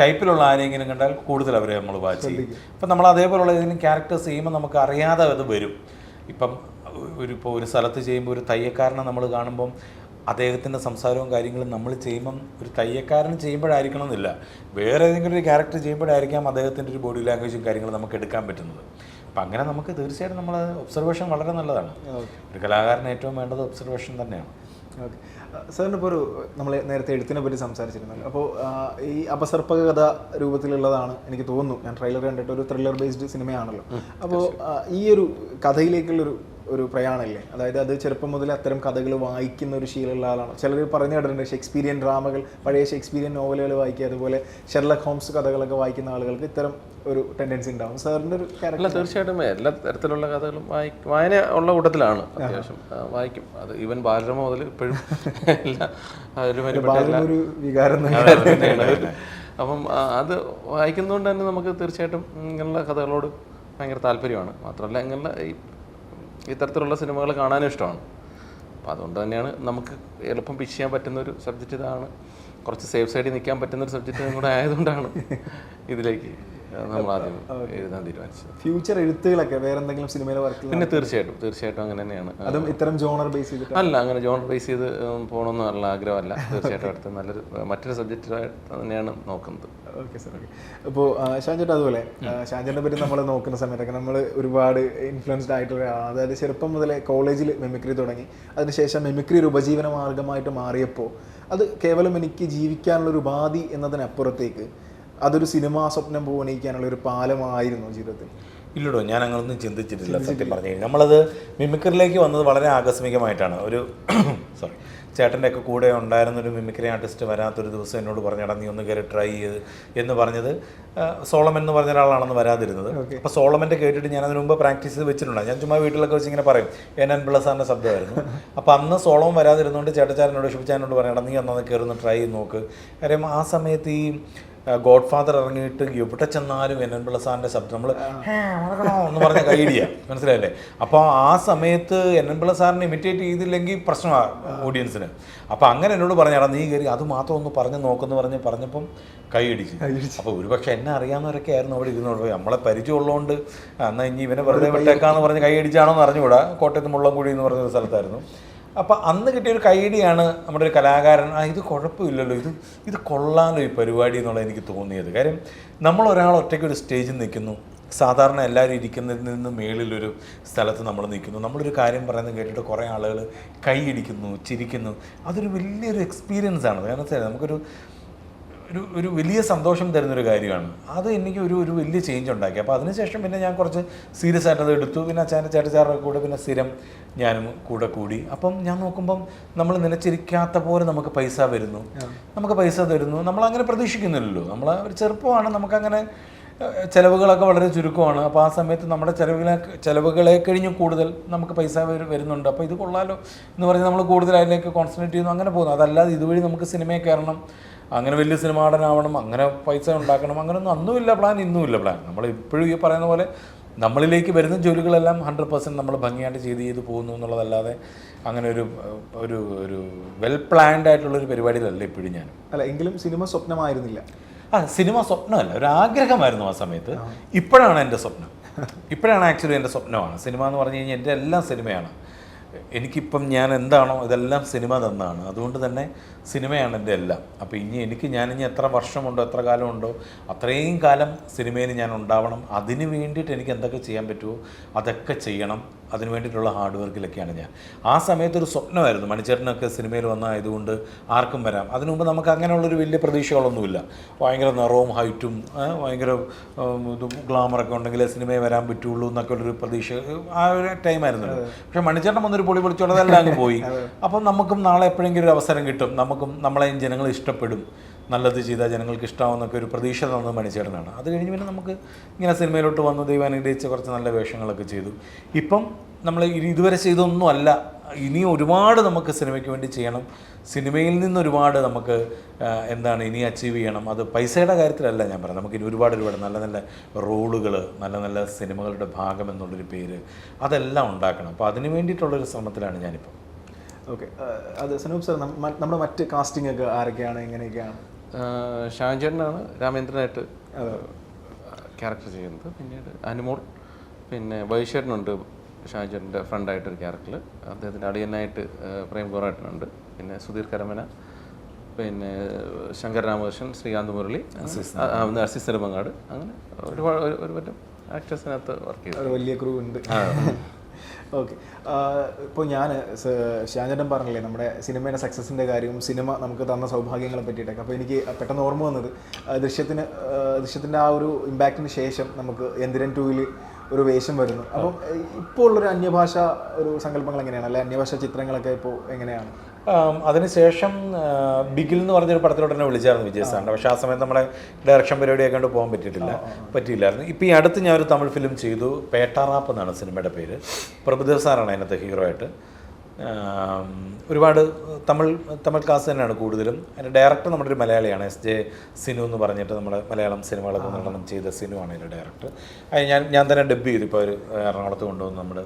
ടൈപ്പിലുള്ള ആരെങ്കിലും കണ്ടാൽ കൂടുതൽ അവരെ നമ്മൾ വാച്ച് ചെയ്യും. അപ്പം നമ്മൾ അതേപോലെയുള്ള ഏതെങ്കിലും ക്യാരക്ടേഴ്സ് ചെയ്യുമ്പോൾ നമുക്ക് അറിയാതെ അത് വരും. ഇപ്പം ഒരു ഇപ്പോൾ ഒരു സ്ഥലത്ത് ചെയ്യുമ്പോൾ ഒരു തയ്യക്കാരനെ നമ്മൾ കാണുമ്പം അദ്ദേഹത്തിന്റെ സംസാരവും കാര്യങ്ങളും നമ്മൾ ചെയ്യുമ്പം ഒരു തയ്യക്കാരൻ ചെയ്യുമ്പോഴായിരിക്കണം എന്നില്ല. വേറെ ഏതെങ്കിലും ഒരു ക്യാരക്ടർ ചെയ്യുമ്പോഴായിരിക്കാം അദ്ദേഹത്തിന്റെ ഒരു ബോഡി ലാംഗ്വേജും കാര്യങ്ങളും നമുക്ക് എടുക്കാൻ പറ്റുന്നത്. അപ്പം അങ്ങനെ നമുക്ക് തീർച്ചയായിട്ടും നമ്മൾ ഒബ്സർവേഷൻ വളരെ നല്ലതാണ്. ഒരു കലാകാരന് ഏറ്റവും വേണ്ടത് ഒബ്സർവേഷൻ തന്നെയാണ്. ഓക്കെ. സാറിന് ഇപ്പോൾ ഒരു നമ്മൾ നേരത്തെ എഴുത്തിനെ പറ്റി സംസാരിച്ചിരുന്നല്ലോ. അപ്പോൾ ഈ അപസർപ്പക കഥ രൂപത്തിലുള്ളതാണ് എനിക്ക് തോന്നുന്നു. ഞാൻ ട്രെയിലർ കണ്ടിട്ട് ഒരു ത്രില്ലർ ബേസ്ഡ് സിനിമയാണല്ലോ അപ്പോൾ ഈ ഒരു കഥയിലേക്കുള്ളൊരു ഒരു പ്രയാണല്ലേ? അതായത് അത് ചെറുപ്പം മുതൽ അത്തരം കഥകൾ വായിക്കുന്ന ഒരു ശീലമുള്ള ആളാണ്. ചിലർ പറഞ്ഞു കേട്ടിട്ടുണ്ട് ഷേക്സ്പീരിയൻ ഡ്രാമകൾ പഴയ ഷേക്സ്പീരിയൻ നോവലുകൾ വായിക്കുക അതുപോലെ ഷെർലക് ഹോംസ് കഥകളൊക്കെ വായിക്കുന്ന ആളുകൾക്ക് ഇത്തരം ഒരു ടെൻഡൻസി ഉണ്ടാവും. സാറിന്റെ ഒരു അല്ല തീർച്ചയായിട്ടും എല്ലാ തരത്തിലുള്ള കഥകളും വായി വായന ഉള്ള കൂട്ടത്തിലാണ് അത്യാവശ്യം. വായിക്കും. അത് ഈവൻ ബാലരമ മുതൽ ഇപ്പോഴും എല്ലാ ഒരു വികാരം. അപ്പം അത് വായിക്കുന്നതുകൊണ്ട് തന്നെ നമുക്ക് തീർച്ചയായിട്ടും ഇങ്ങനെയുള്ള കഥകളോട് ഭയങ്കര താല്പര്യമാണ്. മാത്രമല്ല ഇങ്ങനെയുള്ള ഈ ഇത്തരത്തിലുള്ള സിനിമകൾ കാണാനും ഇഷ്ടമാണ്. അപ്പോൾ അതുകൊണ്ട് തന്നെയാണ് നമുക്ക് എളുപ്പം പിച്ച് ചെയ്യാൻ പറ്റുന്ന ഒരു സബ്ജക്റ്റ് ഇതാണ്. കുറച്ച് സേഫ് സൈഡിൽ നിൽക്കാൻ പറ്റുന്ന ഒരു സബ്ജക്റ്റ് കൂടെ ആയതുകൊണ്ടാണ് ഇതിലേക്ക് നമ്മൾ ആദ്യം എഴുതാൻ തീരുമാനിച്ചത്. ഫ്യൂച്ചർ എഴുത്തുകളൊക്കെ വേറെ എന്തെങ്കിലും സിനിമയിൽ വർക്ക് പിന്നെ തീർച്ചയായിട്ടും തീർച്ചയായിട്ടും അങ്ങനെ തന്നെയാണ്. അതും ഇത്തരം ജോണർ ബേസ് ചെയ്തിട്ട്? അല്ല അങ്ങനെ ജോണർ ബേസ് ചെയ്ത് പോകണമെന്നുള്ള ആഗ്രഹമല്ല. തീർച്ചയായിട്ടും അടുത്ത് നല്ലൊരു മറ്റൊരു സബ്ജക്റ്റായിട്ട് തന്നെയാണ് നോക്കുന്നത്. Okay sir okay. അപ്പോൾ ഷാൻചേട്ടൻ അതുപോലെ ഷാൻചേട്ടനെ പറ്റി നമ്മൾ നോക്കുന്ന സമയത്തൊക്കെ നമ്മൾ ഒരുപാട് ഇൻഫ്ലുവൻസ്ഡ് ആയിട്ടുള്ള അതായത് ചെറുപ്പം മുതലേ കോളേജിൽ മെമിക്രി തുടങ്ങി. അതിനുശേഷം മെമിക്രി ഒരു ഉപജീവന മാർഗമായിട്ട് മാറിയപ്പോൾ അത് കേവലം എനിക്ക് ജീവിക്കാനുള്ള ഒരു ഉപാധി എന്നതിനപ്പുറത്തേക്ക് അതൊരു സിനിമാ സ്വപ്നം പൂവണിക്കാനുള്ള ഒരു പാലമായിരുന്നു ജീവിതത്തിൽ. ഇല്ലടോ ഞാൻ അങ്ങനൊന്നും ചിന്തിച്ചിട്ടില്ല സത്യം പറഞ്ഞു കഴിഞ്ഞാൽ. നമ്മളത് മിമിക്രിയിലേക്ക് വന്നത് വളരെ ആകസ്മികമായിട്ടാണ്. ഒരു [clears throat] സോറി ചേട്ടന്റെ ഒക്കെ കൂടെ ഉണ്ടായിരുന്ന ഒരു മിമിക്രി ആർട്ടിസ്റ്റ് വരാത്തൊരു ദിവസം എന്നോട് പറഞ്ഞടാ നീ ഒന്ന് കയറി ട്രൈ ചെയ്ത് എന്ന് പറഞ്ഞത് സോളം സോളമൻ എന്ന് പറഞ്ഞ ഒരാളാണെന്ന് വരാതിരുന്നത്. അപ്പോൾ സോളമന്റെ കേട്ടിട്ട് ഞാൻ അതിന് മുമ്പ് പ്രാക്ടീസ് ചെയ്ത് വെച്ചിട്ടുണ്ട്. ഞാൻ ചുമ്മാ വീട്ടിലൊക്കെ വെച്ച് ഇങ്ങനെ പറയും എൻ എൻ പിള്ള സാറിന്റെ ശബ്ദമായിരുന്നു. [laughs] അപ്പോൾ അന്ന് സോളവും വരാതിരുന്നുകൊണ്ട് ചേട്ടച്ചാരനോട് ശുഭിച്ചാനോട് പറയണം നീ അന്നത് കയറി ഒന്ന് ട്രൈ ചെയ്ത് നോക്ക്. കാര്യം ആ സമയത്ത് ഈ ഗോഡ് ഫാദർ ഇറങ്ങിയിട്ട് എവിടെ ചെന്നാലും എൻ എൻ പിള്ള സാറിന്റെ ശബ്ദം നമ്മൾ എന്ന് പറഞ്ഞ കൈഡിയ [laughs] മനസ്സിലായില്ലേ? അപ്പോൾ ആ സമയത്ത് എൻ എൻ പിള്ള സാറിനെ ഇമിറ്റേറ്റ് ചെയ്തില്ലെങ്കിൽ പ്രശ്നമാണ് ഓഡിയൻസിന്. അപ്പോൾ അങ്ങനെ എന്നോട് പറഞ്ഞാടാ നീ കയറി അത് മാത്രം ഒന്ന് പറഞ്ഞ് നോക്കുന്നു പറഞ്ഞ് പറഞ്ഞപ്പം കൈ ഇടിച്ചു. അപ്പോൾ ഒരുപക്ഷെ എന്നെ അറിയാവുന്നവരൊക്കെ ആയിരുന്നു അവിടെ ഇരുന്നോട് പോയി. നമ്മളെ പരിചയമുള്ളതുകൊണ്ട് എന്നാൽ ഇനി ഇവനെ വെറുതെ വിട്ടേക്കാന്ന് പറഞ്ഞ് കൈ അടിച്ചാണോ എന്ന് അറിഞ്ഞുകൂടാ. കോട്ടയത്ത് മുള്ളംകുഴി എന്ന് പറഞ്ഞൊരു സ്ഥലത്തായിരുന്നു. അപ്പം അന്ന് കിട്ടിയ ഒരു നമ്മുടെ ഒരു കലാകാരൻ. ആ ഇത് കുഴപ്പമില്ലല്ലോ. ഇത് ഇത് കൊള്ളാമല്ലോ ഈ പരിപാടി എന്നുള്ളത് എനിക്ക് തോന്നിയത്. കാര്യം നമ്മൾ ഒരാൾ ഒറ്റയ്ക്ക് ഒരു സ്റ്റേജിൽ നിൽക്കുന്നു. സാധാരണ എല്ലാവരും ഇരിക്കുന്നതിൽ നിന്ന് മേളിലൊരു സ്ഥലത്ത് നമ്മൾ നിൽക്കുന്നു. നമ്മളൊരു കാര്യം പറയുന്നത് കേട്ടിട്ട് കുറേ ആളുകൾ കൈയിടിക്കുന്നു ചിരിക്കുന്നു. അതൊരു വലിയൊരു എക്സ്പീരിയൻസ് ആണ്. കാരണം നമുക്കൊരു ഒരു ഒരു വലിയ സന്തോഷം തരുന്നൊരു കാര്യമാണ്. അത് എനിക്ക് ഒരു ഒരു വലിയ ചേഞ്ച് ഉണ്ടാക്കി. അപ്പോൾ അതിനുശേഷം പിന്നെ ഞാൻ കുറച്ച് സീരിയസ് ആയിട്ട് അത് എടുത്തു. പിന്നെ അച്ഛന്റെ ചേട്ടച്ചാറൊക്കെ കൂടെ പിന്നെ സ്ഥിരം ഞാനും കൂടെ കൂടി. അപ്പം ഞാൻ നോക്കുമ്പം നമ്മൾ നിലച്ചിരിക്കാത്ത പോലെ നമുക്ക് പൈസ വരുന്നു. നമുക്ക് പൈസ തരുന്നു. നമ്മൾ അങ്ങനെ പ്രതീക്ഷിക്കുന്നില്ലല്ലോ. നമ്മൾ ഒരു ചെറുപ്പമാണ്. നമുക്കങ്ങനെ ചിലവുകളൊക്കെ വളരെ ചുരുക്കമാണ്. അപ്പോൾ ആ സമയത്ത് നമ്മുടെ ചിലവുകളെ ചിലവുകളെ കഴിഞ്ഞ് കൂടുതൽ നമുക്ക് പൈസ വരുന്നുണ്ട്. അപ്പോൾ ഇത് കൊള്ളാലോ എന്ന് പറഞ്ഞ് നമ്മൾ കൂടുതൽ അതിലേക്ക് കോൺസെൻട്രേറ്റ് ചെയ്യുന്നു. അങ്ങനെ പോകുന്നു. അതല്ലാതെ ഇതുവഴി നമുക്ക് സിനിമയെ കയറണം. അങ്ങനെ വലിയ സിനിമാടനാവണം അങ്ങനെ പൈസ ഉണ്ടാക്കണം അങ്ങനെയൊന്നും അന്നുമില്ല പ്ലാൻ ഇന്നുമില്ല പ്ലാൻ നമ്മൾ ഇപ്പോഴും ഈ പറയുന്ന പോലെ നമ്മളിലേക്ക് വരുന്ന ജോലികളെല്ലാം ഹൺഡ്രഡ് പെർസെന്റ് നമ്മൾ ഭംഗിയായിട്ട് ചെയ്ത് ചെയ്ത് പോകുന്നു എന്നുള്ളതല്ലാതെ അങ്ങനെ ഒരു ഒരു ഒരു വെൽ പ്ലാൻഡ് ആയിട്ടുള്ളൊരു പരിപാടിയിലല്ല ഇപ്പോഴും ഞാൻ. അല്ല എങ്കിലും സിനിമ സ്വപ്നമായിരുന്നില്ല. ആ സിനിമ സ്വപ്നമല്ല ഒരു ആഗ്രഹമായിരുന്നു ആ സമയത്ത്. ഇപ്പോഴാണ് എന്റെ സ്വപ്നം. ഇപ്പോഴാണ് ആക്ച്വലി എന്റെ സ്വപ്നമാണ്. സിനിമ എന്ന് പറഞ്ഞു കഴിഞ്ഞാൽ എന്റെ എല്ലാം സിനിമയാണ് എനിക്കിപ്പം ഞാൻ എന്താണോ ഇതെല്ലാം സിനിമ തന്നാണ്. അതുകൊണ്ട് തന്നെ സിനിമയാണ് എന്റെ എല്ലാം. അപ്പോൾ ഇനി എനിക്ക് ഞാനിനി എത്ര വർഷമുണ്ടോ എത്ര കാലമുണ്ടോ അത്രയും കാലം സിനിമയിൽ ഞാൻ ഉണ്ടാവണം. അതിന് വേണ്ടിയിട്ട് എനിക്ക് എന്തൊക്കെ ചെയ്യാൻ പറ്റുമോ അതൊക്കെ ചെയ്യണം. അതിന് വേണ്ടിയിട്ടുള്ള ഹാർഡ് വർക്കിലൊക്കെയാണ് ഞാൻ. ആ സമയത്തൊരു സ്വപ്നമായിരുന്നു. മണിച്ചേട്ടനൊക്കെ സിനിമയിൽ വന്നായതുകൊണ്ട് ആർക്കും വരാം. അതിനു മുമ്പ് നമുക്ക് അങ്ങനെയുള്ളൊരു വലിയ പ്രതീക്ഷകളൊന്നുമില്ല. ഭയങ്കര നിറവും ഹൈറ്റും ഭയങ്കര ഇതും ഗ്ലാമറൊക്കെ ഉണ്ടെങ്കിൽ സിനിമയിൽ വരാൻ പറ്റുള്ളൂ എന്നൊക്കെ ഉള്ളൊരു പ്രതീക്ഷ ആ ഒരു ടൈമായിരുന്നു പക്ഷേ മണിച്ചേട്ടൻ വന്നൊരു പൊളി പൊളിച്ചോടെ അങ്ങ് പോയി. അപ്പം നമുക്കും നാളെ എപ്പോഴെങ്കിലും ഒരു അവസരം കിട്ടും. നമുക്കും നമ്മളെയും ജനങ്ങൾ ഇഷ്ടപ്പെടും. നല്ലത് ചെയ്താൽ ജനങ്ങൾക്ക് ഇഷ്ടമാവുന്നൊക്കെ ഒരു പ്രതീക്ഷ തന്നത് മണിച്ചേട്ടനാണ്. അത് കഴിഞ്ഞ് പിന്നെ നമുക്ക് ഇങ്ങനെ സിനിമയിലോട്ട് വന്നു ദൈവം കുറച്ച് നല്ല വേഷങ്ങളൊക്കെ ചെയ്തു. ഇപ്പം നമ്മൾ ഇതുവരെ ചെയ്തൊന്നും അല്ല ഇനി ഒരുപാട് നമുക്ക് സിനിമയ്ക്ക് വേണ്ടി ചെയ്യണം. സിനിമയിൽ നിന്ന് ഒരുപാട് നമുക്ക് എന്താണ് ഇനി അച്ചീവ് ചെയ്യണം. അത് പൈസയുടെ കാര്യത്തിലല്ല ഞാൻ പറയുന്നത് നമുക്ക് ഇനി ഒരുപാട് ഒരുപാട് നല്ല നല്ല റോളുകൾ നല്ല നല്ല സിനിമകളുടെ ഭാഗം എന്നുള്ളൊരു പേര് അതെല്ലാം ഉണ്ടാക്കണം. അപ്പോൾ അതിന് വേണ്ടിയിട്ടുള്ളൊരു ശ്രമത്തിലാണ് ഞാനിപ്പം. ഓക്കെ. അത് സനൂപ് സാർ നമ്മുടെ മറ്റ് കാസ്റ്റിംഗ് ഒക്കെ ആരൊക്കെയാണ്? എങ്ങനെയൊക്കെയാണ്? ഷാൻചേട്ടനാണ് രാമേന്ദ്രനായിട്ട് ക്യാരക്ടർ ചെയ്യുന്നത്. പിന്നീട് അനുമോൾ പിന്നെ വൈശേട്ടനുണ്ട് ഷാൻചേട്ടന്റെ ഫ്രണ്ടായിട്ടൊരു ക്യാരക്ടർ അദ്ദേഹത്തിന്റെ അടിയനായിട്ട് പ്രേം ഗോറായിട്ടുണ്ട് പിന്നെ സുധീർ കരമന പിന്നെ ശങ്കർ രാമകൃഷ്ണൻ ശ്രീകാന്ത് മുരളി അസിസ് നെടുമങ്ങാട് അങ്ങനെ ഒരുപാട് ഒരു ഒരു പറ്റം ആക്ടേഴ്സിനകത്ത് വർക്ക് ചെയ്തു വലിയ ക്രൂ ഉണ്ട്. ഓക്കെ. ഇപ്പോൾ ഞാൻ ഷാജൻ പറഞ്ഞില്ലേ നമ്മുടെ സിനിമയുടെ സക്സസിന്റെ കാര്യവും സിനിമ നമുക്ക് തന്ന സൗഭാഗ്യങ്ങളെ പറ്റിയിട്ടൊക്കെ. അപ്പോൾ എനിക്ക് പെട്ടെന്ന് ഓർമ്മ വന്നത് ദൃശ്യത്തിന് ദൃശ്യത്തിന്റെ ആ ഒരു ഇമ്പാക്റ്റിന് ശേഷം നമുക്ക് എന്തിരൻ ടൂവിൽ ഒരു വേഷം വരുന്നു. അപ്പം ഇപ്പോൾ ഉള്ളൊരു അന്യഭാഷ ഒരു സങ്കല്പങ്ങൾ എങ്ങനെയാണ്? അല്ലെ അന്യഭാഷ ചിത്രങ്ങളൊക്കെ ഇപ്പോൾ എങ്ങനെയാണ്? അതിനുശേഷം ബിഗിൽ എന്ന് പറഞ്ഞൊരു പടത്തിലോട്ട് തന്നെ വിളിച്ചായിരുന്നു വിജയ് സാറിന്റെ പക്ഷേ ആ സമയത്ത് നമ്മുടെ ഡയറക്ഷൻ പരിപാടിയൊക്കെ കൊണ്ട് പോകാൻ പറ്റിയിട്ടില്ല. പറ്റിയില്ലായിരുന്നു. ഇപ്പോൾ ഈ അടുത്ത് ഞാൻ ഒരു തമിഴ് ഫിലിം ചെയ്തു. പേട്ടാറാപ്പ് എന്നാണ് സിനിമയുടെ പേര്. പ്രഭുദേവ് സാറാണ് അതിനകത്ത് ഹീറോ ആയിട്ട്. ഒരുപാട് തമിഴ് തമിഴ് കാസ് തന്നെയാണ് കൂടുതലും. അതിന്റെ ഡയറക്ടർ നമ്മുടെ ഒരു മലയാളിയാണ്. എസ് ജെ സിനു എന്ന് പറഞ്ഞിട്ട് നമ്മുടെ മലയാളം സിനിമകളൊക്കെ നിർമ്മാണം ചെയ്ത സിനു ആണ് അതിന്റെ ഡയറക്ടർ അത് ഞാൻ ഞാൻ തന്നെ ഡബ് ചെയ്തു. ഇപ്പോൾ ഒരു എറണാകുളത്ത് കൊണ്ടുവന്ന് നമ്മുടെ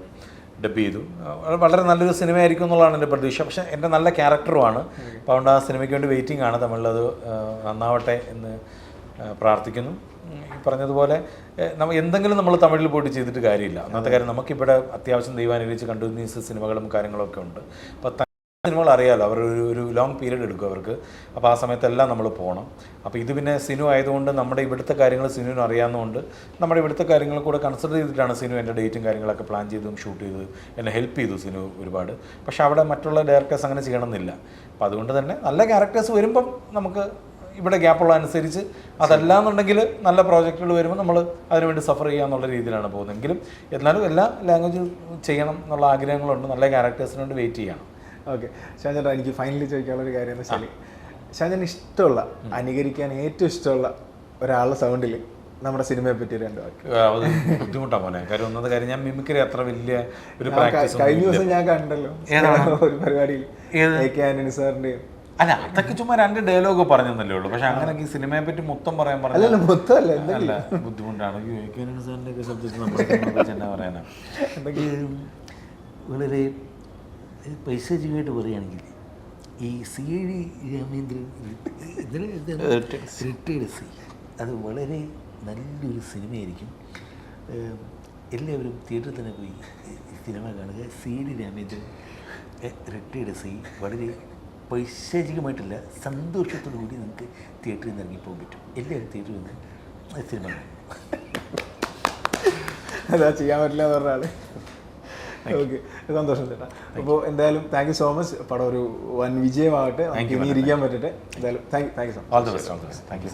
ഡബ് ചെയ്തു. വളരെ നല്ലൊരു സിനിമ ആയിരിക്കും എന്നുള്ളതാണ് എന്റെ പ്രതീക്ഷ. പക്ഷെ എന്റെ നല്ല ക്യാരക്ടറുമാണ്. അപ്പോൾ അതുകൊണ്ട് ആ സിനിമയ്ക്ക് വേണ്ടി വെയിറ്റിംഗ് ആണ് തമിഴിലത് നന്നാവട്ടെ എന്ന് പ്രാർത്ഥിക്കുന്നു. ഈ പറഞ്ഞതുപോലെ നമ്മൾ നമ്മ എന്തെങ്കിലും നമ്മൾ തമിഴിൽ പോയിട്ട് ചെയ്തിട്ട് കാര്യമില്ല. അന്നത്തെ കാര്യം നമുക്കിവിടെ അത്യാവശ്യം ദൈവാനുഗ്രഹിച്ച് കണ്ടിന്യൂസ് സിനിമകളും കാര്യങ്ങളൊക്കെ ഉണ്ട്. അപ്പോൾ സിനിമകൾ അറിയാമല്ലോ അവർ ഒരു ഒരു ലോങ് പീരീഡ് എടുക്കും അവർക്ക്. അപ്പോൾ ആ സമയത്തെല്ലാം നമ്മൾ പോകണം അപ്പോൾ ഇത് പിന്നെ സിനു ആയതുകൊണ്ട് നമ്മുടെ ഇവിടുത്തെ കാര്യങ്ങൾ സിനുവിന് അറിയാവുന്നതുകൊണ്ട് നമ്മുടെ ഇവിടുത്തെ കാര്യങ്ങൾ കൂടെ കൺസിഡർ ചെയ്തിട്ടാണ് സിനു എന്റെ ഡേറ്റും കാര്യങ്ങളൊക്കെ പ്ലാൻ ചെയ്തും ഷൂട്ട് ചെയ്തു എന്നെ ഹെൽപ്പ് ചെയ്തു സിനു ഒരുപാട്. പക്ഷേ അവിടെ മറ്റുള്ള ഡയറക്ടേഴ്സ് അങ്ങനെ ചെയ്യണമെന്നില്ല. അപ്പോൾ അതുകൊണ്ട് തന്നെ നല്ല ക്യാരക്ടേഴ്സ് വരുമ്പം നമുക്ക് ഇവിടെ ഗ്യാപ്പുള്ള അനുസരിച്ച് അതല്ല നല്ല പ്രോജക്റ്റുകൾ വരുമ്പോൾ നമ്മൾ അതിനുവേണ്ടി സഫർ ചെയ്യുക എന്നുള്ള രീതിയിലാണ് പോകുന്നതെങ്കിലും എന്നാലും എല്ലാ ലാംഗ്വേജും ചെയ്യണം എന്നുള്ള ആഗ്രഹങ്ങളുണ്ട്. നല്ല ക്യാരക്ടേഴ്സിന് വെയിറ്റ് ചെയ്യണം. ഓക്കെ ശാന്തേട്ടാ എനിക്ക് ഫൈനലി ചോദിക്കാനുള്ള ഒരു കാര്യം ശരി വെച്ചാൽ ഷാജൻ ഇഷ്ടമുള്ള അനുകരിക്കാൻ ഏറ്റവും ഇഷ്ടമുള്ള ഒരാളുടെ സൗണ്ടിൽ നമ്മുടെ സിനിമയെ പറ്റി രണ്ട് വാക്ക്. ബുദ്ധിമുട്ടാണ് മോനെ. കാര്യം ഒന്നത് കാര്യം ഞാൻ മിമിക്രി അത്ര വലിയ ഒരു പ്രാക്ടീസ് കഴിഞ്ഞ ദിവസം ഞാൻ കണ്ടല്ലോ. [laughs] ഒരു പരിപാടിയിൽ ഏത്? എ കെ ആന്റണി സാറിന്റെയും. അല്ല അതൊക്കെ ചുമ്മാ രണ്ട് ഡയലോഗ് പറഞ്ഞെന്നല്ലേ ഉള്ളൂ. പക്ഷെ അങ്ങനെ ഈ സിനിമയെ പറ്റി മൊത്തം പറയാൻ അല്ലല്ല പറഞ്ഞാൽ മൊത്തമല്ല അല്ല ബുദ്ധിമുട്ടാണ്. ഒക്കെ നമ്മളെ കുറിച്ച് എന്നാ പറയാനാ? വളരെ പൈശാചികമായിട്ട് പറയുകയാണെങ്കിൽ ഈ C I D Ramendran retired C അത് വളരെ നല്ലൊരു സിനിമയായിരിക്കും. എല്ലാവരും തിയേറ്ററിൽ തന്നെ പോയി ഈ സിനിമ കാണുക. C I D Ramendran retired C വളരെ പൈശാചികമായിട്ടല്ല സന്തോഷത്തോടു കൂടി നമുക്ക് തിയേറ്ററിൽ നിന്ന് ഇറങ്ങിപ്പോകാൻ പറ്റും. എല്ലാവരും തിയേറ്ററിൽ നിന്ന് സിനിമ കാണും. അതാ ചെയ്യാൻ പറ്റില്ല എന്ന് പറഞ്ഞാൽ ഓക്കെ സന്തോഷം ചേട്ടാ അപ്പോൾ എന്തായാലും താങ്ക് യു സോ മച്ച് പടം ഒരു വൻ വിജയമാകട്ടെ. ഇനി ഇരിക്കാൻ പറ്റട്ടെ. എന്തായാലും thank you thank you so much thank you